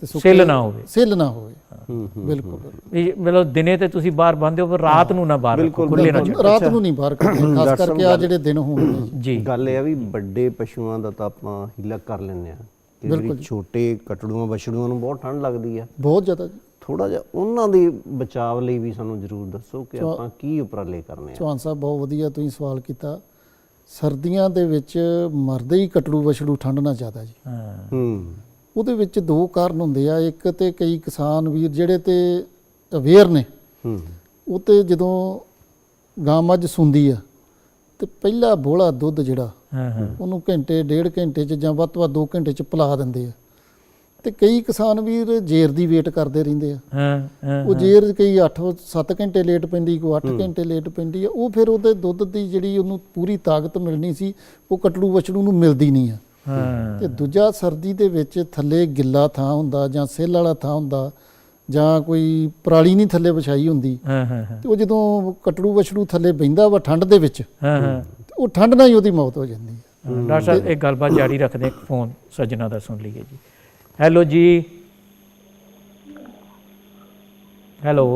ਤੇ ਸੁੱਕੇ- ਸਿੱਲ ਨਾ ਹੋਵੇ। ਸਿੱਲ ਨਾ ਹੋਵੇ। ਹੂੰ। ਹੂੰ ਬਿਲਕੁਲ। ਵੀ ਮਤਲਬ ਦਿਨੇ ਤੇ ਤੁਸੀਂ ਬਾਹਰ ਬੰਦੇ ਹੋ ਪਰ ਰਾਤ ਨੂੰ ਨਾ ਬਾਹਰ ਖੁੱਲੇ ਨਾ ਬਿਲਕੁਲ। ਰਾਤ ਨੂੰ ਨਹੀਂ ਬਾਹਰ ਕੱਢਦੇ ਖਾਸ ਕਰਕੇ ਆ ਜਿਹੜੇ ਦਿਨ ਹੋਣਗੇ। ਜੀ। ਗੱਲ ਇਹ ਆ ਵੀ ਵੱਡੇ ਪਸ਼ੂਆਂ ਦਾ ਤਾਂ ਆਪਾਂ ਹੀਲਾ ਕਰ ਲੈਂਦੇ ਆ ਜਿਹੜੀ ਛੋਟੇ ਕਟੜੂਆਂ ਬਛੜੂਆਂ ਨੂੰ ਬਹੁਤ ਠੰਡ ਲੱਗਦੀ ਆ। ਬਹੁਤ ਜ਼ਿਆਦਾ ਜੀ। ਥੋੜਾ ਜਿਹਾ ਉਹਨਾਂ ਦੇ ਬਚਾਵ ਲਈ ਵੀ ਸਾਨੂੰ ਜ਼ਰੂਰ ਦੱਸੋ ਕਿ ਆਪਾਂ ਕੀ ਉਪਰਾਲੇ ਕਰਨੇ ਆ। ਚੌਹਾਨ ਸਾਹਿਬ ਬਹੁਤ ਵਧੀਆ ਤੁਸੀਂ ਸਵਾਲ ਕੀਤਾ। ਸਰਦੀਆਂ ਦੇ ਵਿੱਚ ਮਰਦੇ ਹੀ ਕਟੜੂ ਵਛੜੂ ਠੰਡ ਨਾਲ ਜ਼ਿਆਦਾ ਜੀ। ਹਾਂ। ਹੂੰ। ਉਹਦੇ ਵਿੱਚ ਦੋ ਕਾਰਨ ਹੁੰਦੇ ਆ। ਇੱਕ ਤੇ ਕਈ ਕਿਸਾਨ ਵੀਰ ਜਿਹੜੇ ਤੇ ਅਵੇਅਰ ਨੇ ਹੂੰ। ਉਹ ਤੇ ਜਦੋਂ ਗਾਂ ਮੱਝ ਸੁੰਦੀ ਆ ਤੇ ਪਹਿਲਾ ਬੋਲਾ ਦੁੱਧ ਜਿਹੜਾ ਹਾਂ ਹਾਂ। ਉਹਨੂੰ ਘੰਟੇ ਡੇਢ ਘੰਟੇ ਚ ਜਾਂ ਵੱਧ ਤੋਂ ਵੱਧ 2 ਘੰਟੇ ਚ ਪਿਲਾ ਦਿੰਦੇ ਆ। ਤੇ ਕਈ ਕਿਸਾਨ ਵੀਰ ਜੇਰ ਦੀ ਵੇਟ ਕਰਦੇ ਰਹਿੰਦੇ ਆ। ਹਾਂ ਹਾਂ ਉਹ ਜੇਰ ਕਈ 8 7 ਘੰਟੇ ਲੇਟ ਪੈਂਦੀ ਕੋ 8 ਘੰਟੇ ਲੇਟ ਪੈਂਦੀ ਆ ਉਹ ਫਿਰ ਉਹਦੇ ਦੁੱਧ ਦੀ ਜਿਹੜੀ ਉਹਨੂੰ ਪੂਰੀ ਤਾਕਤ ਮਿਲਣੀ ਸੀ ਉਹ ਕਟੜੂ ਵਛੜੂ ਨੂੰ ਮਿਲਦੀ ਨਹੀਂ ਆ। ਹਾਂ। ਤੇ ਦੂਜਾ ਸਰਦੀ ਦੇ ਵਿੱਚ ਥੱਲੇ ਗਿੱਲਾ ਥਾਂ ਹੁੰਦਾ ਜਾਂ ਸਿੱਲ ਵਾਲਾ ਥਾਂ ਹੁੰਦਾ ਜਾਂ ਕੋਈ ਪਰਾਲੀ ਨਹੀਂ ਥੱਲੇ ਵਿਛਾਈ ਹੁੰਦੀ ਹਾਂ ਹਾਂ ਤੇ ਉਹ ਜਦੋਂ ਕਟੜੂ ਵਛੜੂ ਥੱਲੇ ਬੈਂਦਾ ਵਾ ਠੰਡ ਦੇ ਵਿੱਚ ਹਾਂ ਹਾਂ। ਉਹ ਠੰਡ ਨਾਲ ਹੀ ਉਹਦੀ ਮੌਤ ਹੋ ਜਾਂਦੀ ਹੈ ਡਾਕਟਰ ਸਾਹਿਬ ਇੱਕ ਗੱਲਬਾਤ ਜਾਰੀ ਰੱਖਦੇ ਫੋਨ ਸੱਜਣਾ ਦਾ ਸੁਣ ਲਈਏ ਜੀ। ਹੈਲੋ ਜੀ ਹੈਲੋ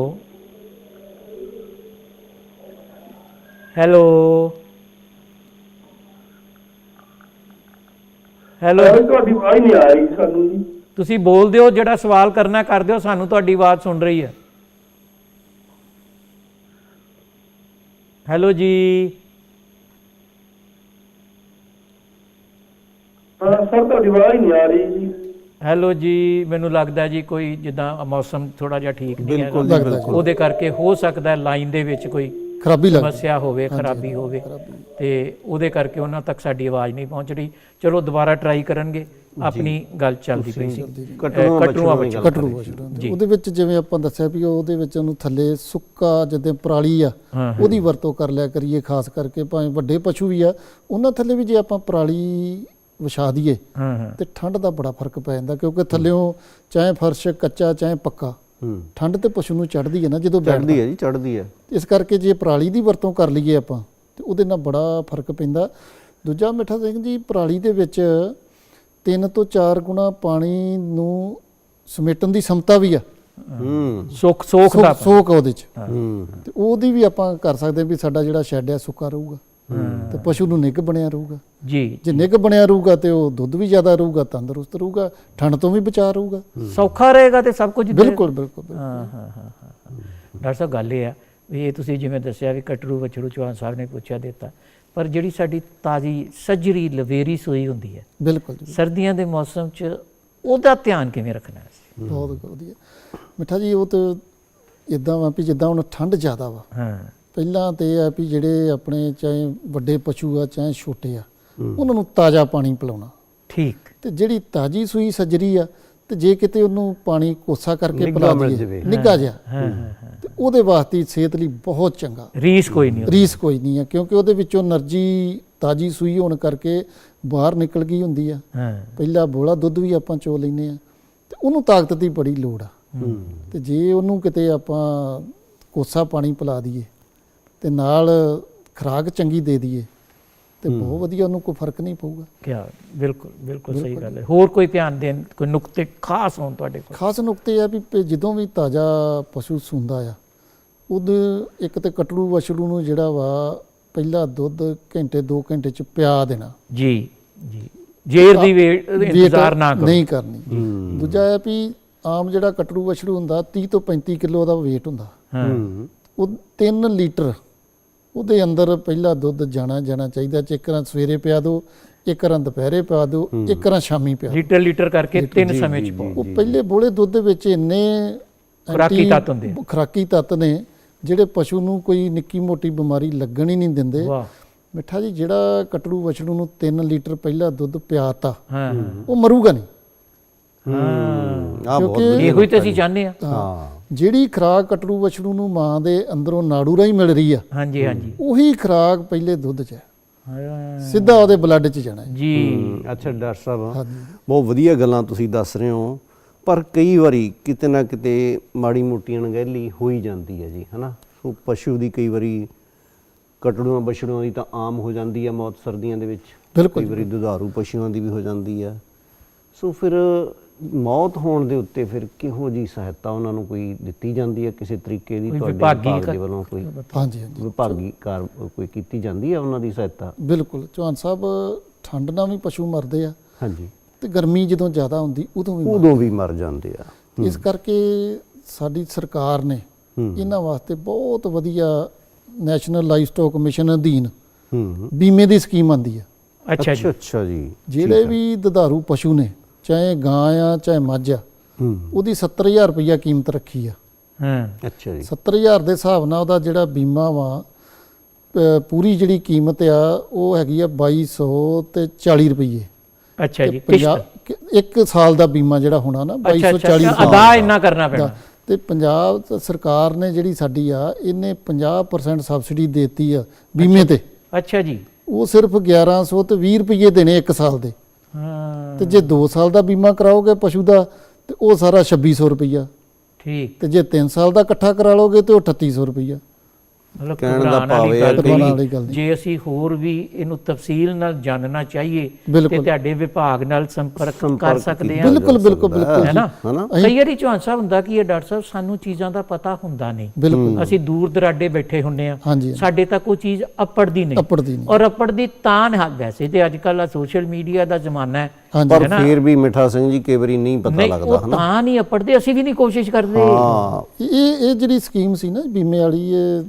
ਹੈਲੋ ਹੈਲੋ ਤੁਹਾਡੀ ਆਵਾਜ਼ ਨਹੀਂ ਆ ਰਹੀ ਸਾਨੂੰ ਜੀ। ਤੁਸੀਂ ਬੋਲਦੇ ਹੋ ਜਿਹੜਾ ਸਵਾਲ ਕਰਨਾ ਕਰਦੇ ਹੋ ਸਾਨੂੰ ਤੁਹਾਡੀ ਆਵਾਜ਼ ਸੁਣ ਰਹੀ ਹੈ। ਹੈਲੋ ਜੀ ਸਰ ਤੁਹਾਡੀ ਆਵਾਜ਼ ਨਹੀਂ ਆ ਰਹੀ ਜੀ। ਹੈਲੋ ਜੀ ਮੈਨੂੰ ਲੱਗਦਾ ਜੀ ਕੋਈ ਜਿੱਦਾਂ ਮੌਸਮ ਥੋੜਾ ਜਿਹਾ ਠੀਕ ਨਹੀਂ ਬਿਲਕੁਲ ਜੀ ਬਿਲਕੁਲ। ਉਹਦੇ ਕਰਕੇ ਹੋ ਸਕਦਾ ਲਾਈਨ ਦੇ ਵਿੱਚ ਕੋਈ ਖਰਾਬੀ ਲੱਗਦੀ। ਸਮੱਸਿਆ ਹੋਵੇ ਖਰਾਬੀ ਹੋਵੇ। ਤੇ ਉਹਦੇ ਕਰਕੇ ਉਹਨਾਂ ਤੱਕ ਸਾਡੀ ਆਵਾਜ਼ ਨਹੀਂ ਪਹੁੰਚ ਰਹੀ। ਚਲੋ ਦੁਬਾਰਾ ਟਰਾਈ ਕਰਨਗੇ ਆਪਣੀ ਗੱਲ ਚੱਲਦੀ ਪਈ ਸੀ। ਕਟੜੂਆਂ ਕਟੜੂਆਂ ਕਟੜੂ ਵਛੜੂ ਹੁੰਦੇ। ਉਹਦੇ ਵਿੱਚ ਜਿਵੇਂ ਆਪਾਂ ਦੱਸਿਆ ਵੀ ਉਹਦੇ ਵਿੱਚ ਉਹਨੂੰ ਥੱਲੇ ਸੁੱਕਾ ਜਿੱਦਾਂ ਪਰਾਲੀ ਆ ਹਾਂ। ਉਹਦੀ ਵਰਤੋਂ ਕਰ ਲਿਆ ਕਰੀਏ ਖਾਸ ਕਰਕੇ ਭਾਵੇਂ ਵੱਡੇ ਪਸ਼ੂ ਵੀ ਆ ਉਹਨਾਂ ਥੱਲੇ ਵੀ ਜੇ ਆਪਾਂ ਪਰਾਲੀ ਵਿਛਾ ਦਈਏ ਹਾਂ ਹਾਂ। ਤੇ ਠੰਡ ਦਾ ਬੜਾ ਫ਼ਰਕ ਪੈ ਜਾਂਦਾ ਕਿਉਂਕਿ ਥੱਲਿਓਂ ਚਾਹੇ ਫਰਸ਼ ਕੱਚਾ ਚਾਹੇ ਪੱਕਾ ਹੂੰ। ਠੰਡ ਤੇ ਪਸ਼ੂ ਨੂੰ ਚੜਦੀ ਹੈ ਨਾ ਜਦੋਂ ਬੈਠਦਾ ਚੜਦੀ ਹੈ ਜੀ ਚੜਦੀ ਹੈ। ਇਸ ਕਰਕੇ ਜੇ ਪਰਾਲੀ ਦੀ ਵਰਤੋਂ ਕਰ ਲਈਏ ਆਪਾਂ ਤੇ ਉਹਦੇ ਨਾਲ ਬੜਾ ਫ਼ਰਕ ਪੈਂਦਾ। ਦੂਜਾ ਮਿੱਠਾ ਸਿੰਘ ਜੀ ਪਰਾਲੀ ਦੇ ਵਿੱਚ 3 ਤੋਂ 4 ਗੁਣਾ ਪਾਣੀ ਨੂੰ ਸਮੇਟਣ ਦੀ ਸਮਤਾ ਵੀ ਆ। ਹੂੰ। ਸੁੱਖ ਸੋਖ ਦਾ ਸੋਖ ਉਹਦੇ ਚ। ਹੂੰ। ਤੇ ਉਹਦੀ ਵੀ ਆਪਾਂ ਕਰ ਸਕਦੇ ਹਾਂ ਵੀ ਸਾਡਾ ਜਿਹੜਾ ਸ਼ੈੱਡ ਆ ਸੁੱਕਾ ਰਹੂਗਾ। ਤੇ ਪਸ਼ੂ ਨੂੰ ਨਿੱਘ ਬਣਿਆ ਰਹੂਗਾ। ਜੀ। ਜੇ ਨਿੱਘ ਬਣਿਆ ਰਹੂਗਾ ਤੇ ਉਹ ਦੁੱਧ ਵੀ ਜ਼ਿਆਦਾ ਰਹੂਗਾ ਤੰਦਰੁਸਤ ਰਹੂਗਾ ਠੰਡ ਤੋਂ ਵੀ ਬਚਾ ਰਹੂਗਾ। ਸੌਖਾ ਰਹੇਗਾ ਤੇ ਸਭ ਕੁਝ ਬਿਲਕੁਲ ਬਿਲਕੁਲ। ਹਾਂ ਹਾਂ ਹਾਂ ਹਾਂ, ਹਾਂ। ਡਾਕਟਰ ਸਾਹਿਬ ਗੱਲ ਇਹ ਆ ਵੀ ਇਹ ਤੁਸੀਂ ਜਿਵੇਂ ਦੱਸਿਆ ਵੀ ਕਟਰੂ ਵਛੜੂ ਚੌਹਾਨ ਸਾਹਿਬ ਨੇ ਪੁੱਛਿਆ ਦਿੱਤਾ ਪਰ ਜਿਹੜੀ ਸਾਡੀ ਤਾਜ਼ੀ ਸੱਜਰੀ ਲਵੇਰੀ ਸੂਈ ਹੁੰਦੀ ਹੈ ਬਿਲਕੁਲ ਜੀ। ਸਰਦੀਆਂ ਦੇ ਮੌਸਮ 'ਚ ਉਹਦਾ ਧਿਆਨ ਕਿਵੇਂ ਰੱਖਣਾ ਹੈ। ਬਹੁਤ ਵਧੀਆ। ਮਿੱਠਾ ਜੀ ਉਹ ਤਾਂ ਇਦਾਂ ਵਾ ਵੀ ਜਿੱਦਾਂ ਹੁਣ ਠੰਡ ਜ਼ਿਆਦਾ ਵਾ। ਹਾਂ। ਪਹਿਲਾਂ ਤੇ ਇਹ ਆ ਵੀ ਜਿਹੜੇ ਆਪਣੇ ਚਾਹੇ ਵੱਡੇ ਪਸ਼ੂ ਆ ਚਾਹੇ ਛੋਟੇ ਆ ਉਹਨਾਂ ਨੂੰ ਤਾਜ਼ਾ ਪਾਣੀ ਪਿਲਾਉਣਾ। ਠੀਕ। ਤੇ ਜਿਹੜੀ ਤਾਜੀ ਸੂਈ ਸੱਜਰੀ ਆ ਤੇ ਜੇ ਕਿਤੇ ਉਹਨੂੰ ਪਾਣੀ ਕੋਸਾ ਕਰਕੇ ਪਿਲਾ ਦਈਏ ਨਿੱਗਾ ਜਿਹਾ ਤੇ ਉਹਦੇ ਵਾਸਤੇ ਸਿਹਤ ਲਈ ਬਹੁਤ ਚੰਗਾ। ਰੀਸ ਕੋਈ ਨਹੀਂ ਰੀਸ ਕੋਈ ਨਹੀਂ ਆ ਕਿਉਂਕਿ ਉਹਦੇ ਵਿੱਚੋਂ એનર્ਜੀ ਤਾਜੀ ਸੂਈ ਹੋਣ ਕਰਕੇ ਬਾਹਰ ਨਿਕਲ ਗਈ ਹੁੰਦੀ ਆ। ਪਹਿਲਾ ਬੋਲਾ ਦੁੱਧ ਵੀ ਆਪਾਂ ਚੋ ਲੈਨੇ ਆ ਤੇ ਉਹਨੂੰ ਤਾਕਤ ਦੀ ਬੜੀ ਲੋੜ ਆ। ਤੇ ਜੇ ਉਹਨੂੰ ਕਿਤੇ ਆਪਾਂ ਕੋਸਾ ਪਾਣੀ ਪਿਲਾ ਦਈਏ ਤੇ ਨਾਲ ਖੁਰਾਕ ਚੰਗੀ ਦੇ ਦਈਏ ਤੇ ਬਹੁਤ ਵਧੀਆ ਉਹਨੂੰ ਕੋਈ ਫ਼ਰਕ ਨਹੀਂ ਪਊਗਾ। ਕਿਆ ਬਿਲਕੁਲ ਬਿਲਕੁਲ ਸਹੀ ਗੱਲ ਹੈ। ਹੋਰ ਕੋਈ ਧਿਆਨ ਦੇਣ ਕੋਈ ਨੁਕਤੇ ਖਾਸ ਹੋਣ ਤੁਹਾਡੇ ਕੋਲ? ਖਾਸ ਨੁਕਤੇ ਆ ਵੀ ਜਦੋਂ ਵੀ ਤਾਜ਼ਾ ਪਸ਼ੂ ਸੂੰਦਾ ਆ ਉਹਦੇ ਇੱਕ ਤੇ ਕਟੜੂ ਵਛੜੂ ਨੂੰ ਜਿਹੜਾ ਵਾ ਪਹਿਲਾ ਦੁੱਧ ਘੰਟੇ 2 ਘੰਟੇ ਚ ਪਿਆ ਦੇਣਾ। ਜੀ ਜੀ। ਜੇਰ ਦੀ ਵੇਟ ਇੰਤਜ਼ਾਰ ਨਾ ਕਰੋ। ਨਹੀਂ ਕਰਨੀ। ਦੂਜਾ ਹੈ ਵੀ ਆਮ ਜਿਹੜਾ ਕਟੜੂ ਵਛੜੂ ਹੁੰਦਾ 30 ਤੋਂ 35 ਕਿਲੋ ਦਾ weight ਹੁੰਦਾ। ਹੂੰ। ਉਹ 3 ਲੀਟਰ ਉਹਦੇ ਅੰਦਰ ਪਹਿਲਾ ਦੁੱਧ ਜਾਣਾ ਜਾਣਾ ਚਾਹੀਦਾ ਚ ਇੱਕ ਰਾਂ ਸਵੇਰੇ ਪਿਆ ਦਿਓ ਇੱਕ ਰਾਂ ਦੁਪਹਿਰੇ ਪਿਆ ਦਿਓ ਇੱਕ ਰਾਂ ਸ਼ਾਮੀ ਪਿਆ। ਲੀਟਰ ਲੀਟਰ ਕਰਕੇ ਤਿੰਨ ਸਮੇਂ ਚ ਪਾਓ ਉਹ ਪਹਿਲੇ ਬੋਲੇ ਦੁੱਧ ਵਿੱਚ ਇੰਨੇ ਖੁਰਾਕੀ ਤੱਤ ਹੁੰਦੇ ਆ। ਖੁਰਾਕੀ ਤੱਤ ਨੇ ਜਿਹੜੇ ਪਸ਼ੂ ਨੂੰ ਕੋਈ ਨਿੱਕੀ ਮੋਟੀ ਬਿਮਾਰੀ ਲੱਗਣ ਹੀ ਨਹੀਂ ਦਿੰਦੇ। ਵਾਹ। ਮਿੱਠਾ ਜੀ ਜਿਹੜਾ ਕਟੜੂ ਵਛੜੂ ਨੂੰ 3 ਲੀਟਰ ਪਹਿਲਾ ਦੁੱਧ ਪਿਆਤਾ ਹਾਂ। ਹਾਂ ਉਹ ਮਰੂਗਾ ਨਹੀਂ। ਆ ਬਹੁਤ ਇਹੋ ਹੀ ਤਾਂ ਅਸੀਂ ਚਾਹੁੰਦੇ ਆ ਹਾਂ। ਜਿਹੜੀ ਖੁਰਾਕ ਕਟੜੂ ਵਛੜੂ ਨੂੰ ਮਾਂ ਦੇ ਅੰਦਰੋਂ ਨਾੜੂ ਰਾਹੀਂ ਮਿਲ ਰਹੀ ਆ ਹਾਂਜੀ ਹਾਂਜੀ। ਉਹੀ ਖੁਰਾਕ ਪਹਿਲੇ ਦੁੱਧ 'ਚ ਹੈ। ਹਾਂ, ਸਿੱਧਾ ਉਹਦੇ ਬਲੱਡ 'ਚ ਜਾਣਾ ਹੈ। ਜੀ। ਅੱਛਾ ਡਾਕਟਰ ਸਾਹਿਬ। ਹਾਂਜੀ। ਬਹੁਤ ਵਧੀਆ ਗੱਲਾਂ ਤੁਸੀਂ ਦੱਸ ਰਹੇ ਹੋ ਪਰ ਕਈ ਵਾਰੀ ਕਿਤੇ ਨਾ ਕਿਤੇ ਮਾੜੀ ਮੋਟੀ ਅਣਗਹਿਲੀ ਹੋ ਹੀ ਜਾਂਦੀ ਹੈ ਜੀ ਹਨਾ? ਸੋ ਪਸ਼ੂ ਦੀ ਕਈ ਵਾਰੀ ਕਟੜੂਆਂ ਬਛੜੂਆਂ ਦੀ ਤਾਂ ਆਮ ਹੋ ਜਾਂਦੀ ਹੈ ਮੌਤ ਸਰਦੀਆਂ ਦੇ ਵਿੱਚ। ਬਿਲਕੁਲ। ਕਈ ਵਾਰੀ ਦੁਧਾਰੂ ਪਸ਼ੂਆਂ ਦੀ ਵੀ ਹੋ ਜਾਂਦੀ ਹੈ। ਸੋ ਫਿਰ ਮੌਤ ਹੋਣ ਦੇ ਉੱਤੇ ਫਿਰ ਕਿਹੋ ਜੀ ਸਹਾਇਤਾ ਉਹਨਾਂ ਨੂੰ ਕੋਈ ਦਿੱਤੀ ਜਾਂਦੀ ਹੈ? ਕਿਸੇ ਤਰੀਕੇ ਦੀ ਤੁਹਾਡੇ ਵਿਭਾਗੀ ਦੇ ਵੱਲੋਂ ਕੋਈ ਹਾਂਜੀ ਹਾਂਜੀ ਵਿਭਾਗੀ ਕਾਰ ਕੋਈ ਕੀਤੀ ਜਾਂਦੀ ਹੈ ਉਹਨਾਂ ਦੀ ਸਹਾਇਤਾ? ਬਿਲਕੁਲ। ਚੌਹਾਨ ਸਾਹਿਬ ਠੰਡ ਨਾਲ ਵੀ ਪਸ਼ੂ ਮਰਦੇ ਆ। ਹਾਂਜੀ। ਤੇ ਗਰਮੀ ਜਦੋਂ ਜ਼ਿਆਦਾ ਹੁੰਦੀ ਉਦੋਂ ਵੀ ਉਦੋਂ ਵੀ ਮਰ ਜਾਂਦੇ ਆ। ਇਸ ਕਰਕੇ ਸਾਡੀ ਸਰਕਾਰ ਨੇ। ਇਹਨਾਂ ਵਾਸਤੇ ਬਹੁਤ ਵਧੀਆ ਨੈਸ਼ਨਲ ਲਾਈਫ ਸਟਾਕ ਮਿਸ਼ਨ ਅਧੀਨ ਹੂੰ। ਬੀਮੇ ਦੀ ਸਕੀਮ ਆਂਦੀ ਆ। ਅੱਛਾ ਜੀ। ਅੱਛਾ ਅੱਛਾ ਜੀ। ਜਿਹੜੇ ਵੀ ਦੁਧਾਰੂ ਪਸ਼ੂ ਨੇ ਚਾਹੇ ਗਾਂ ਆ ਚਾਹੇ ਮੱਝ ਆ ਹੂੰ। ਉਹਦੀ 70000 ਰੁਪਈਆ ਕੀਮਤ ਰੱਖੀ ਆ। ਹਾਂ। ਅੱਛਾ ਜੀ। 70000 ਦੇ ਹਿਸਾਬ ਨਾਲ ਉਹਦਾ ਜਿਹੜਾ ਬੀਮਾ ਵਾ ਪੂਰੀ ਜਿਹੜੀ ਕੀਮਤ ਆ ਉਹ ਹੈਗੀ ਆ 2200 ਤੇ 40 ਰੁਪਏ ਅੱਛਾ ਜੀ ਇੱਕ ਸਾਲ ਦਾ ਬੀਮਾ ਜਿਹੜਾ ਹੋਣਾ ਨਾ ਅੱਛਾ 2240 ਅੱਛਾ ਰੁਪਏ ਅਦਾ ਇੰਨਾ ਕਰਨਾ ਪੈਣਾ। ਤੇ ਪੰਜਾਬ ਤ- ਸਰਕਾਰ ਨੇ ਜਿਹੜੀ ਸਾਡੀ ਆ ਇਹਨੇ 50% ਸਬਸਿਡੀ ਦੇਤੀ ਆ ਬੀਮੇ ਤੇ। ਅੱਛਾ ਜੀ। ਉਹ ਸਿਰਫ 1100 ਤੇ 20 ਰੁਪਏ ਦੇਣੇ ਇੱਕ ਸਾਲ ਦੇ। ਹਾਂ। ਤੇ ਜੇ 2 ਸਾਲ ਦਾ ਬੀਮਾ ਕਰਾਓਗੇ ਪਸ਼ੂ ਦਾ ਤੇ ਉਹ ਸਾਰਾ 2600 ਰੁਪਈਆ। ਠੀਕ। ਤੇ ਜੇ 3 ਸਾਲ ਦਾ ਇਕੱਠਾ ਕਰਾ ਲੋਗੇ ਤੇ ਉਹ 3800 ਰੁਪਈਆ। ਮਤਲਬ ਕਹਿਣ ਦਾ ਭਾਵ ਇਹ ਹੈ ਨਹੀਂ। ਜੇ ਅਸੀਂ ਹੋਰ ਵੀ ਇਹਨੂੰ ਤਫਸੀਲ ਨਾਲ ਜਾਣਨਾ ਚਾਹੀਏ ਤੇ। ਤੁਹਾਡੇ ਵਿਭਾਗ ਨਾਲ ਸੰਪਰਕ ਕਰ ਸਕਦੇ ਹਾਂ। ਬਿਲਕੁਲ ਬਿਲਕੁਲ ਬਿਲਕੁਲ ਹੈ ਨਾ ਹਨਾ? ਕਈ ਵਾਰੀ ਚੌਹਾਨ ਸਾਹਿਬ ਹੁੰਦਾ ਕੀ ਹੈ ਡਾਕਟਰ ਸਾਹਿਬ ਸਾਨੂੰ ਚੀਜ਼ਾਂ ਦਾ ਪਤਾ ਹੁੰਦਾ ਨਹੀਂ। ਅਸੀਂ ਦੂਰ ਦਰਾਡੇ ਬੈਠੇ ਹੁੰਨੇ ਆ ਸਾਡੇ ਤੱਕ ਉਹ ਚੀਜ਼ ਅਪੜਦੀ ਨਹੀਂ। ਔਰ ਅਪੜਦੀ ਤਾਂ ਨਹੀਂ ਵੈਸੇ ਤੇ ਅੱਜ ਕੱਲ੍ਹ ਆ ਸੋਸ਼ਲ ਮੀਡੀਆ ਦਾ ਜ਼ਮਾਨਾ ਹੈ ਪਰ ਫਿਰ ਵੀ ਮਿੱਠਾ ਸਿੰਘ ਜੀ ਕਈ ਵਾਰੀ ਨਹੀਂ ਪਤਾ ਲੱਗਦਾ ਉਹ ਤਾਂ ਨਹੀਂ ਅਪੜਦੇ ਅਸੀਂ ਵੀ ਨਹੀਂ ਕੋਸ਼ਿਸ਼ ਕਰਦੇ। ਹਾਂ। ਇਹ ਇਹ ਜਿਹੜੀ ਸਕੀਮ ਸੀ ਨਾ ਬੀਮੇ ਵਾਲੀ ਇਹ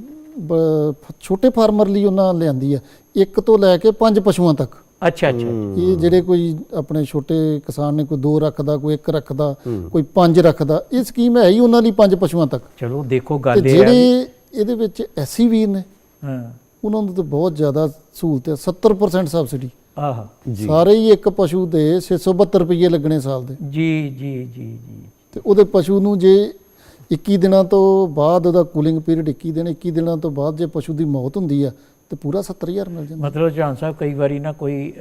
ਛੋਟੇ ਫਾਰਮਰ ਲਈ ਉਹਨਾਂ ਲਿਆਂਦੀ ਆ। ਇੱਕ ਤੋਂ ਲੈ ਕੇ ਪੰਜ ਪਸ਼ੂਆਂ ਤੱਕ। ਅੱਛਾ ਅੱਛਾ। ਇਹ ਜਿਹੜੇ ਕੋਈ ਆਪਣੇ ਛੋਟੇ ਕਿਸਾਨ ਨੇ ਕੋਈ ਦੋ ਰੱਖਦਾ ਕੋਈ ਇੱਕ ਰੱਖਦਾ ਕੋਈ ਪੰਜ ਰੱਖਦਾ ਇਹ ਸਕੀਮ ਹੈ ਹੀ ਉਹਨਾਂ ਲਈ ਪੰਜ ਪਸ਼ੂਆਂ ਤੱਕ। ਚਲੋ ਦੇਖੋ ਗੱਲ ਇਹ ਹੈ ਜਿਹੜੇ ਇਹਦੇ ਵਿੱਚ ਐਸੀ ਵੀਰ ਨੇ ਹਾਂ। ਉਹਨਾਂ ਨੂੰ ਤਾਂ ਬਹੁਤ ਜ਼ਿਆਦਾ ਸਹੂਲਤ ਹੈ 70% ਸਬਸਿਡੀ। ਆਹ। ਸਾਰੇ ਹੀ ਇੱਕ ਪਸ਼ੂ ਦੇ 672 ਰੁਪਏ ਲੱਗਣੇ ਸਾਲ ਦੇ। ਜੀ ਜੀ ਜੀ ਜੀ। ਤੇ ਉਹਦੇ ਪਸ਼ੂ ਨੂੰ ਜੇ 21 ਦਿਨਾਂ ਤੋਂ ਬਾਅਦ ਉਹਦਾ ਕੂਲਿੰਗ ਪੀਰੀਅਡ 21 ਦਿਨ 21 ਦਿਨਾਂ ਤੋਂ ਬਾਅਦ ਜੇ ਪਸ਼ੂ ਦੀ ਮੌਤ ਹੁੰਦੀ ਆ, ਤੇ ਪੂਰਾ 70000 ਮਿਲ ਜਾਂਦਾ। ਮਤਲਬ ਜਾਨ ਸਾਹਿਬ, ਕਈ ਵਾਰੀ ਨਾ ਕੋਈ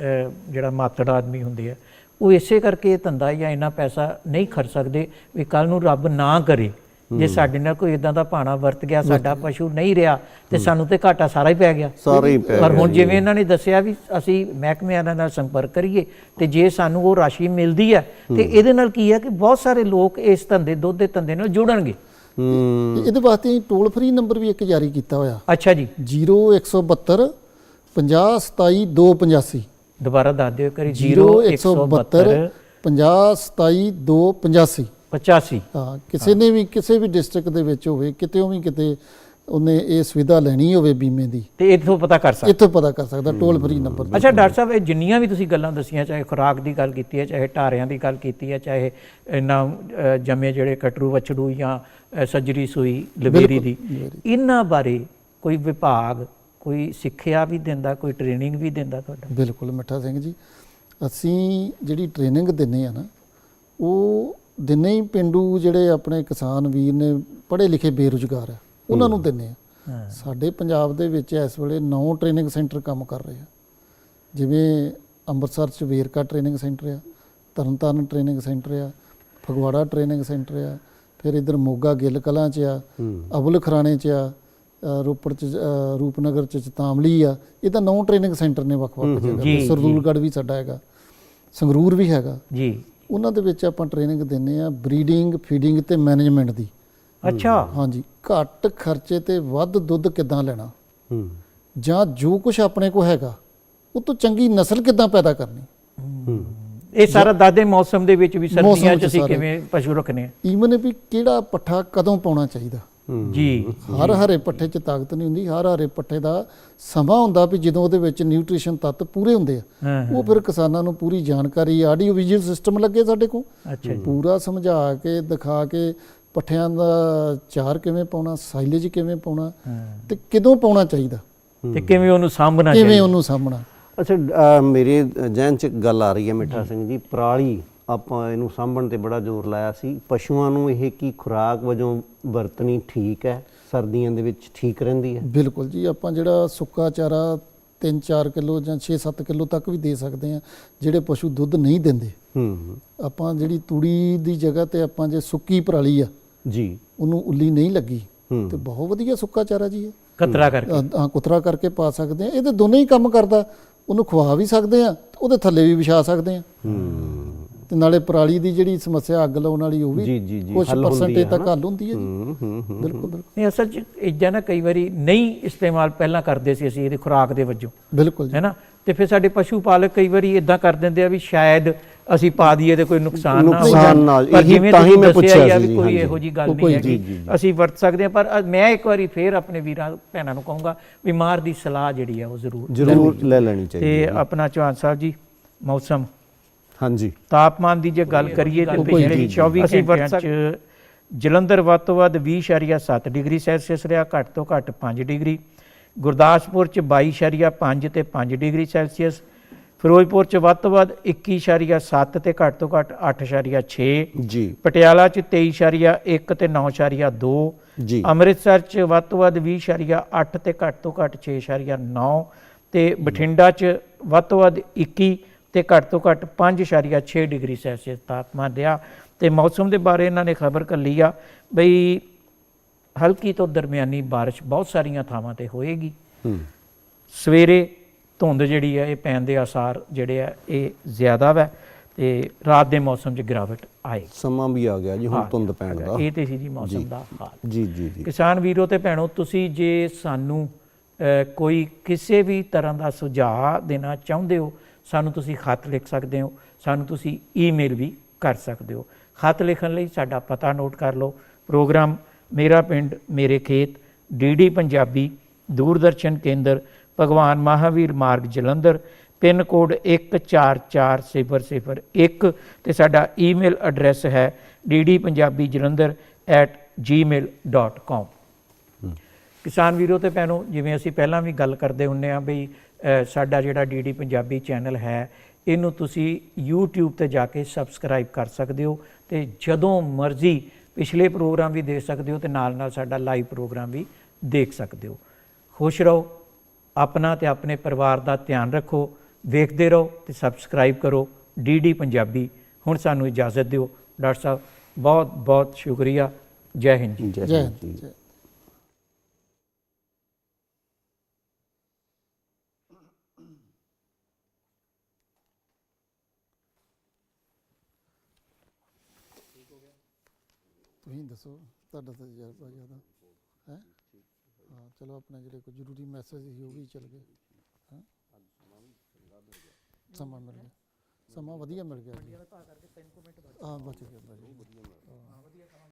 ਜਿਹੜਾ ਮਾਤੜ ਆਦਮੀ ਹੁੰਦੇ ਆ, ਉਹ ਇਸੇ ਕਰਕੇ ਧੰਦਾ ਜਾਂ ਇੰਨਾ ਪੈਸਾ ਨਹੀਂ ਖਰਚ ਸਕਦੇ ਵੀ ਕੱਲ ਨੂੰ ਰੱਬ ਨਾ ਕਰੇ। ਜੇ ਸਾਡੇ ਨਾਲ ਕੋਈ ਇਦਾਂ ਦਾ ਭਾਣਾ ਵਰਤ ਗਿਆ ਸਾਡਾ ਪਸ਼ੂ ਨਹੀਂ ਰਿਹਾ ਤੇ ਸਾਨੂੰ ਤੇ ਘਾਟਾ ਸਾਰਾ ਹੀ ਪੈ ਗਿਆ। ਸਾਰਾ ਹੀ ਪੈ ਪਰ ਹੁਣ ਜਿਵੇਂ ਇਹਨਾਂ ਨੇ ਦੱਸਿਆ ਵੀ ਅਸੀਂ ਮਹਿਕਮਿਆਂ ਨਾਲ ਸੰਪਰਕ ਕਰੀਏ ਤੇ ਜੇ ਸਾਨੂੰ ਉਹ ਰਾਸ਼ੀ ਮਿਲਦੀ ਹੈ ਤੇ ਇਹਦੇ ਨਾਲ ਕੀ ਹੈ ਕਿ ਬਹੁਤ ਸਾਰੇ ਲੋਕ ਇਸ ਧੰਦੇ ਦੁੱਧ ਦੇ ਧੰਦੇ ਨਾਲ ਜੁੜਨਗੇ। ਇਹਦੇ ਵਾਸਤੇ ਟੋਲ ਫ੍ਰੀ ਨੰਬਰ ਵੀ ਇੱਕ ਜਾਰੀ ਕੀਤਾ ਹੋਇਆ। ਅੱਛਾ ਜੀ। 0172 50 27 285 ਦੁਬਾਰਾ ਦੱਸ ਦਿਓ ਕਰੀ 0172 50 27 285 85 ਹਾਂ ਕਿਸੇ ਨੇ ਵੀ ਕਿਸੇ ਵੀ ਡਿਸਟ੍ਰਿਕਟ ਦੇ ਵਿੱਚ ਹੋਵੇ ਕਿਤੇ ਵੀ ਕਿਤੇ ਉਹਨੇ ਇਹ ਸੁਵਿਧਾ ਲੈਣੀ ਹੋਵੇ ਬੀਮੇ ਦੀ। ਤੇ ਇੱਥੋਂ ਪਤਾ ਕਰ ਸਕਦੇ। ਇੱਥੋਂ ਪਤਾ ਕਰ ਸਕਦਾ ਟੋਲ ਫ੍ਰੀ ਨੰਬਰ ਅੱਛਾ ਡਾਕਟਰ ਸਾਹਿਬ ਇਹ ਜਿੰਨੀਆਂ ਵੀ ਤੁਸੀਂ ਗੱਲਾਂ ਦੱਸੀਆਂ ਚਾਹੇ ਖੁਰਾਕ ਦੀ ਗੱਲ ਕੀਤੀ ਹੈ ਚਾਹੇ ਢਾਰਿਆਂ ਦੀ ਗੱਲ ਕੀਤੀ ਹੈ ਚਾਹੇ ਇਹਨਾਂ ਜੰਮੇ ਜਿਹੜੇ ਕਟਰੂ ਵਛੜੂ ਜਾਂ ਅ, ਸੱਜਰੀ ਸੂਈ ਲਵੇਰੀ ਦੀ ਇਹਨਾਂ ਬਾਰੇ ਕੋਈ ਵਿਭਾਗ ਕੋਈ ਸਿੱਖਿਆ ਵੀ ਦਿੰਦਾ ਕੋਈ ਟ੍ਰੇਨਿੰਗ ਵੀ ਦਿੰਦਾ ਤੁਹਾਡਾ? ਬਿਲਕੁਲ ਮਿੱਠਾ ਸਿੰਘ ਜੀ। ਅਸੀਂ ਜਿਹੜੀ ਟ੍ਰੇਨਿੰਗ ਦਿੰਨੇ ਆ ਨਾ ਉਹ ਦਿਨੇ ਹੀ ਪਿੰਡੂ ਜਿਹੜੇ ਆਪਣੇ ਕਿਸਾਨ ਵੀਰ ਨੇ ਪੜ੍ਹੇ ਲਿਖੇ ਬੇਰੁਜ਼ਗਾਰ ਆ ਉਹਨਾਂ ਨੂੰ ਦਿੰਨੇ ਆ। ਸਾਡੇ ਪੰਜਾਬ ਦੇ ਵਿੱਚ ਇਸ ਵੇਲੇ 9 ਟ੍ਰੇਨਿੰਗ ਸੈਂਟਰ ਕੰਮ ਕਰ ਰਹੇ ਆ। ਜਿਵੇਂ ਅੰਮ੍ਰਿਤਸਰ ਚ ਵੇਰਕਾ ਟ੍ਰੇਨਿੰਗ ਸੈਂਟਰ ਆ ਤਰਨਤਾਰਨ ਟ੍ਰੇਨਿੰਗ ਸੈਂਟਰ ਆ ਫਗਵਾੜਾ ਟ੍ਰੇਨਿੰਗ ਸੈਂਟਰ ਆ ਫਿਰ ਇਧਰ ਮੋਗਾ ਗਿੱਲ ਕਲਾਂ ਚ ਆ ਅਬੁਲ ਖਰਾਣੇ ਚ ਆ ਰੋਪੜ ਚ ਰੂਪਨਗਰ ਚ ਚਤਾਮਲੀ ਆ ਇਹ ਤਾਂ ਨੌ ਟ੍ਰੇਨਿੰਗ ਸੈਂਟਰ ਨੇ ਵੱਖ-ਵੱਖ ਜਗ੍ਹਾ ਸਰਦੂਲਗੜ੍ਹ ਵੀ ਸਾਡਾ ਹੈਗਾ ਸੰਗਰੂਰ ਵੀ ਹੈਗਾ। ਜੀ। ਉਹਨਾਂ ਦੇ ਵਿੱਚ ਆਪਾਂ ਟ੍ਰੇਨਿੰਗ ਦਿੰਨੇ ਆ ਬਰੀਡਿੰਗ ਫੀਡਿੰਗ ਤੇ ਮੈਨੇਜਮੈਂਟ ਦੀ। ਅੱਛਾ। ਹਾਂਜੀ ਘੱਟ ਖਰਚੇ ਤੇ ਵੱਧ ਦੁੱਧ ਕਿੱਦਾਂ ਲੈਣਾ? ਹੂੰ। ਜਾਂ ਜੋ ਕੁਝ ਆਪਣੇ ਕੋ ਹੈਗਾ ਉਹ ਤੋਂ ਚੰਗੀ ਨਸਲ ਕਿੱਦਾਂ ਪੈਦਾ ਕਰਨੀ? ਹੂੰ। ਇਹ ਸਾਰਾ ਦਾਦੇ ਮੌਸਮ ਦੇ ਵਿੱਚ ਵੀ ਸਰਦੀਆਂ ਚ ਅਸੀਂ। ਕਿਵੇਂ ਪਸ਼ੂ ਰੱਖਨੇ ਆ? ਈਵਨ ਵੀ ਕਿਹੜਾ ਪੱਠਾ ਕਦੋਂ ਪਾਉਣਾ ਚਾਹੀਦਾ? ਜੀ। ਹਰ ਹਰੇ ਪੱਠੇ 'ਚ ਤਾਕਤ ਨਹੀਂ ਹੁੰਦੀ ਹਰ ਹਰੇ ਪੱਠੇ ਦਾ ਸਮਾਂ ਹੁੰਦਾ ਵੀ ਜਦੋਂ ਉਹਦੇ ਵਿੱਚ ਨਿਊਟ੍ਰੀਸ਼ਨ ਤੱਤ ਪੂਰੇ ਹੁੰਦੇ ਆ। ਉਹ ਫਿਰ ਕਿਸਾਨਾਂ ਨੂੰ ਪੂਰੀ ਜਾਣਕਾਰੀ ਆਡੀਓ ਵਿਜ਼ੂਅਲ ਸਿਸਟਮ ਲੱਗੇ ਸਾਡੇ ਕੋਲ। ਪੂਰਾ ਸਮਝਾ ਕੇ ਦਿਖਾ ਕੇ ਪੱਠਿਆਂ ਦਾ ਚਾਰ ਕਿਵੇਂ ਪਾਉਣਾ ਸਾਈਲੇਜ ਕਿਵੇਂ ਪਾਉਣਾ। ਤੇ ਕਦੋਂ ਪਾਉਣਾ ਚਾਹੀਦਾ? ਤੇ ਕਿਵੇਂ ਉਹਨੂੰ ਸਾਂਭਣਾ ਕਿਵੇਂ ਉਹਨੂੰ ਸਾਹਮਣਾ ਅੱਛਾ ਮੇਰੇ ਜਹਿਨ ਚ ਗੱਲ ਆ ਰਹੀ ਹੈ ਮਿੱਠਾ ਸਿੰਘ ਜੀ ਪਰਾਲੀ। ਆਪਾਂ ਇਹਨੂੰ ਸਾਂਭਣ ਤੇ ਬੜਾ ਜ਼ੋਰ ਲਾਇਆ ਸੀ। ਪਸ਼ੂਆਂ ਨੂੰ ਇਹ ਕੀ ਖੁਰਾਕ ਵਜੋਂ ਵਰਤਣੀ ਠੀਕ ਹੈ? ਸਰਦੀਆਂ ਦੇ ਵਿੱਚ ਠੀਕ ਰਹਿੰਦੀ ਹੈ? ਬਿਲਕੁਲ ਜੀ ਆਪਾਂ ਜਿਹੜਾ ਸੁੱਕਾ ਚਾਰਾ 3-4 ਕਿਲੋ ਜਾਂ 6-7 ਕਿਲੋ ਤੱਕ ਵੀ ਦੇ ਸਕਦੇ ਆ ਜਿਹੜੇ ਪਸ਼ੂ ਦੁੱਧ ਨਹੀਂ ਦਿੰਦੇ। ਹੂੰ ਆਪਾਂ ਜਿਹੜੀ ਤੂੜੀ ਦੀ ਜਗ੍ਹਾ ਤੇ ਆਪਾਂ ਜੇ ਸੁੱਕੀ ਪਰਾਲੀ ਆ ਜੀ। ਉਹਨੂੰ ਉੱਲੀ ਨਹੀਂ ਲੱਗੀ ਹੂੰ। ਤੇ ਬਹੁਤ ਵਧੀਆ ਸੁੱਕਾ ਚਾਰਾ ਜੀ ਇਹ। ਕਤਰਾ ਕਰਕੇ। ਹਾਂ ਕੁਤਰਾ ਕਰਕੇ ਪਾ ਸਕਦੇ ਆ ਇਹ ਤੇ ਦੋਨੇ ਹੀ ਕੰਮ ਕਰਦਾ ਉਹਨੂੰ ਖਵਾ ਵੀ ਸਕਦੇ ਆ ਉਹਦੇ ਥੱਲੇ ਵੀ ਵਿਛਾ ਸਕਦੇ ਆ ਹੂੰ। ਤੇ ਨਾਲੇ ਪਰਾਲੀ ਦੀ ਜਿਹੜੀ ਸਮੱਸਿਆ ਅੱਗ ਲਾਉਣ ਵਾਲੀ ਉਹ ਵੀ ਕੁਝ ਪਰਸੈਂਟੇਜ ਤੱਕ? ਹੱਲ ਹੁੰਦੀ ਹੈ ਜੀ। ਹੂੰ ਹੂੰ ਹੂੰ ਬਿਲਕੁਲ ਬਿਲਕੁਲ। ਨਹੀਂ ਅਸਲ ਚ ਇਦਾਂ ਨਾ ਕਈ ਵਾਰੀ ਨਹੀਂ ਇਸਤੇਮਾਲ ਪਹਿਲਾਂ ਕਰਦੇ ਸੀ ਅਸੀਂ ਇਹਦੀ ਖੁਰਾਕ ਦੇ ਵਜੋਂ। ਬਿਲਕੁਲ ਜੀ। ਹੈਨਾ? ਤੇ ਫਿਰ ਸਾਡੇ ਪਸ਼ੂ ਪਾਲਕ ਕਈ ਵਾਰੀ ਇਦਾਂ ਕਰ ਦਿੰਦੇ ਆ ਵੀ ਸ਼ਾਇਦ ਅਸੀਂ ਪਾ ਦਈਏ ਤੇ ਕੋਈ ਨੁਕਸਾਨ ਨਾ ਹੋ ਨੁਕਸਾਨ ਜਾਏ ਨਾ- ਪਰ ਜਿਵੇਂ ਤਾਂ ਹੀ ਤੁਸੀਂ ਮੈਂ ਪੁੱਛਿਆ ਸੀ ਕੋਈ। ਇਹੋ ਜੀ ਗੱਲ ਨਹੀਂ ਹੈਗੀ। ਅਸੀਂ ਵਰਤ ਸਕਦੇ ਹਾਂ ਪਰ ਮੈਂ ਇੱਕ ਵਾਰੀ ਫੇਰ ਆਪਣੇ ਵੀਰਾਂ ਭੈਣਾਂ ਨੂੰ ਕਹੂੰਗਾ ਵੀ ਮਾਰ ਦੀ ਸਲਾਹ ਜਿਹੜੀ ਆ ਉਹ ਜ਼ਰੂਰ ਜ਼ਰੂਰ ਲੈ ਲੈਣੀ ਚਾਹੀਦੀ ਤੇ ਆਪਣਾ ਚੌਹਾਨ ਸਾਹਿਬ ਜੀ ਮੌਸਮ ਹਾਂਜੀ। ਤਾਪਮਾਨ ਦੀ ਜੇ ਗੱਲ ਕਰੀਏ ਤੇ ਪਿਛਲੇ ਜੀ, 24 ਘੰਟਿਆਂ ਚ ਜਲੰਧਰ ਵੱਧ ਤੋਂ ਵੱਧ 20.7 ਡਿਗਰੀ ਸੈਲਸੀਅਸ ਰਿਹਾ ਘੱਟ ਤੋਂ ਘੱਟ 5 ਡਿਗਰੀ। ਗੁਰਦਾਸਪੁਰ ਚ 22.5 ਤੇ 5 ਡਿਗਰੀ ਸੈਲਸੀਅਸ। ਫਿਰੋਜ਼ਪੁਰ ਚ ਵੱਧ ਤੋਂ ਵੱਧ 21.7 ਤੇ ਘੱਟ ਤੋਂ ਘੱਟ 8.6 ਜੀ। ਪਟਿਆਲਾ ਚ 23.1 ਤੇ 9.2 ਜੀ। ਅੰਮ੍ਰਿਤਸਰ ਚ ਵੱਧ ਤੋਂ ਵੱਧ 20.8 ਤੇ ਘੱਟ ਤੋਂ ਘੱਟ 6.9 ਤੇ ਬਠਿੰਡਾ ਚ ਵੱਧ ਤੋਂ ਵੱਧ 21 ਤੇ ਘੱਟ ਤੋਂ ਘੱਟ 5.6 ਡਿਗਰੀ ਸੈਲਸੀਅਸ ਤਾਪਮਾਨ ਰਿਹਾ ਤੇ ਮੌਸਮ ਦੇ ਬਾਰੇ ਇਹਨਾਂ ਨੇ ਖਬਰ ਕੱਲੀ ਆ ਬਈ ਹਲਕੀ ਤੋਂ ਦਰਮਿਆਨੀ ਬਾਰਿਸ਼ ਬਹੁਤ ਸਾਰੀਆਂ ਥਾਵਾਂ ਤੇ ਹੋਏਗੀ। ਹੂੰ। ਸਵੇਰੇ ਧੁੰਦ ਜਿਹੜੀ ਹੈ ਇਹ ਪੈਣ ਦੇ ਆਸਾਰ ਜਿਹੜੇ ਆ ਇਹ ਜ਼ਿਆਦਾ ਵਾ ਤੇ ਰਾਤ ਦੇ ਮੌਸਮ 'ਚ ਗਿਰਾਵਟ ਆਏ ਸਮਾਂ ਵੀ ਆ ਗਿਆ ਜੀ ਹੁਣ ਧੁੰਦ ਪੈਣ ਦਾ। ਇਹ ਤੇ ਸੀ ਜੀ ਮੌਸਮ ਦਾ ਹਾਲ। ਜੀ ਜੀ ਜੀ। ਕਿਸਾਨ ਵੀਰੋ ਤੇ ਭੈਣੋ ਤੁਸੀਂ ਜੇ ਸਾਨੂੰ ਕੋਈ ਕਿਸੇ ਵੀ ਤਰ੍ਹਾਂ ਦਾ ਸੁਝਾਅ ਦੇਣਾ ਚਾਹੁੰਦੇ ਹੋ ਸਾਨੂੰ ਤੁਸੀਂ ਖੱਤ ਲਿਖ ਸਕਦੇ ਹੋ ਸਾਨੂੰ ਤੁਸੀਂ ਈਮੇਲ ਵੀ ਕਰ ਸਕਦੇ ਹੋ। ਖੱਤ ਲਿਖਣ ਲਈ ਸਾਡਾ ਪਤਾ ਨੋਟ ਕਰ ਲਓ। ਪ੍ਰੋਗਰਾਮ ਮੇਰਾ ਪਿੰਡ ਮੇਰੇ ਖੇਤ ਡੀਡੀ ਪੰਜਾਬੀ ਦੂਰਦਰਸ਼ਨ ਕੇਂਦਰ ਭਗਵਾਨ ਮਹਾਵੀਰ ਮਾਰਗ ਜਲੰਧਰ ਪਿੰਨ ਕੋਡ 144001 ਤੇ ਸਾਡਾ ਈਮੇਲ ਐਡਰੈਸ ਹੈ ddpunjabijalandhar@gmail.com ਕਿਸਾਨ ਵੀਰੋ ਤੇ ਭੈਣੋ ਜਿਵੇਂ ਅਸੀਂ ਪਹਿਲਾਂ ਵੀ ਗੱਲ ਕਰਦੇ ਹੁੰਨੇ ਆ ਬਈ ਸਾਡਾ ਜਿਹੜਾ ਡੀਡੀ ਪੰਜਾਬੀ ਚੈਨਲ ਹੈ ਇਹਨੂੰ ਤੁਸੀਂ YouTube ਤੇ ਜਾ ਕੇ ਸਬਸਕ੍ਰਾਈਬ ਕਰ ਸਕਦੇ ਹੋ ਤੇ ਜਦੋਂ ਮਰਜ਼ੀ ਪਿਛਲੇ ਪ੍ਰੋਗਰਾਮ ਵੀ ਦੇਖ ਸਕਦੇ ਹੋ ਤੇ ਨਾਲ ਨਾਲ ਸਾਡਾ ਲਾਈਵ ਪ੍ਰੋਗਰਾਮ ਵੀ ਦੇਖ ਸਕਦੇ ਹੋ। ਖੁਸ਼ ਰਹੋ ਆਪਣਾ ਤੇ ਆਪਣੇ ਪਰਿਵਾਰ ਦਾ ਧਿਆਨ ਰੱਖੋ ਵੇਖਦੇ ਰਹੋ ਤੇ ਸਬਸਕ੍ਰਾਈਬ ਕਰੋ ਡੀਡੀ ਪੰਜਾਬੀ। ਹੁਣ ਸਾਨੂੰ ਇਜਾਜ਼ਤ ਦਿਓ। ਡਾਕਟਰ ਸਾਹਿਬ ਬਹੁਤ ਬਹੁਤ ਸ਼ੁਕਰੀਆ। ਜੈ ਹਿੰਦ। ਜੀ ਜੈ। ਜੈ ਹਿੰਦ। ਤੁਸੀਂ ਦੱਸੋ ਤੁਹਾਡਾ ਤਾਂ ਤਜਰਬਾ ਜ਼ਿਆਦਾ। ਹੈ? ਹਾਂ ਚਲੋ ਆਪਣੇ ਜਿਹੜੇ ਕੋਈ ਜ਼ਰੂਰੀ ਮੈਸੇਜ ਸੀ ਉਹ ਵੀ ਚੱਲ ਗਏ। ਹਾਂ? ਸਮਾਂ ਮਿਲ ਗਿਆ। ਸਮਾਂ ਵਧੀਆ ਮਿਲ ਗਿਆ ਜੀ। ਹਾਂ ਬਚ ਗਿਆ ਬਚ ਗਿਆ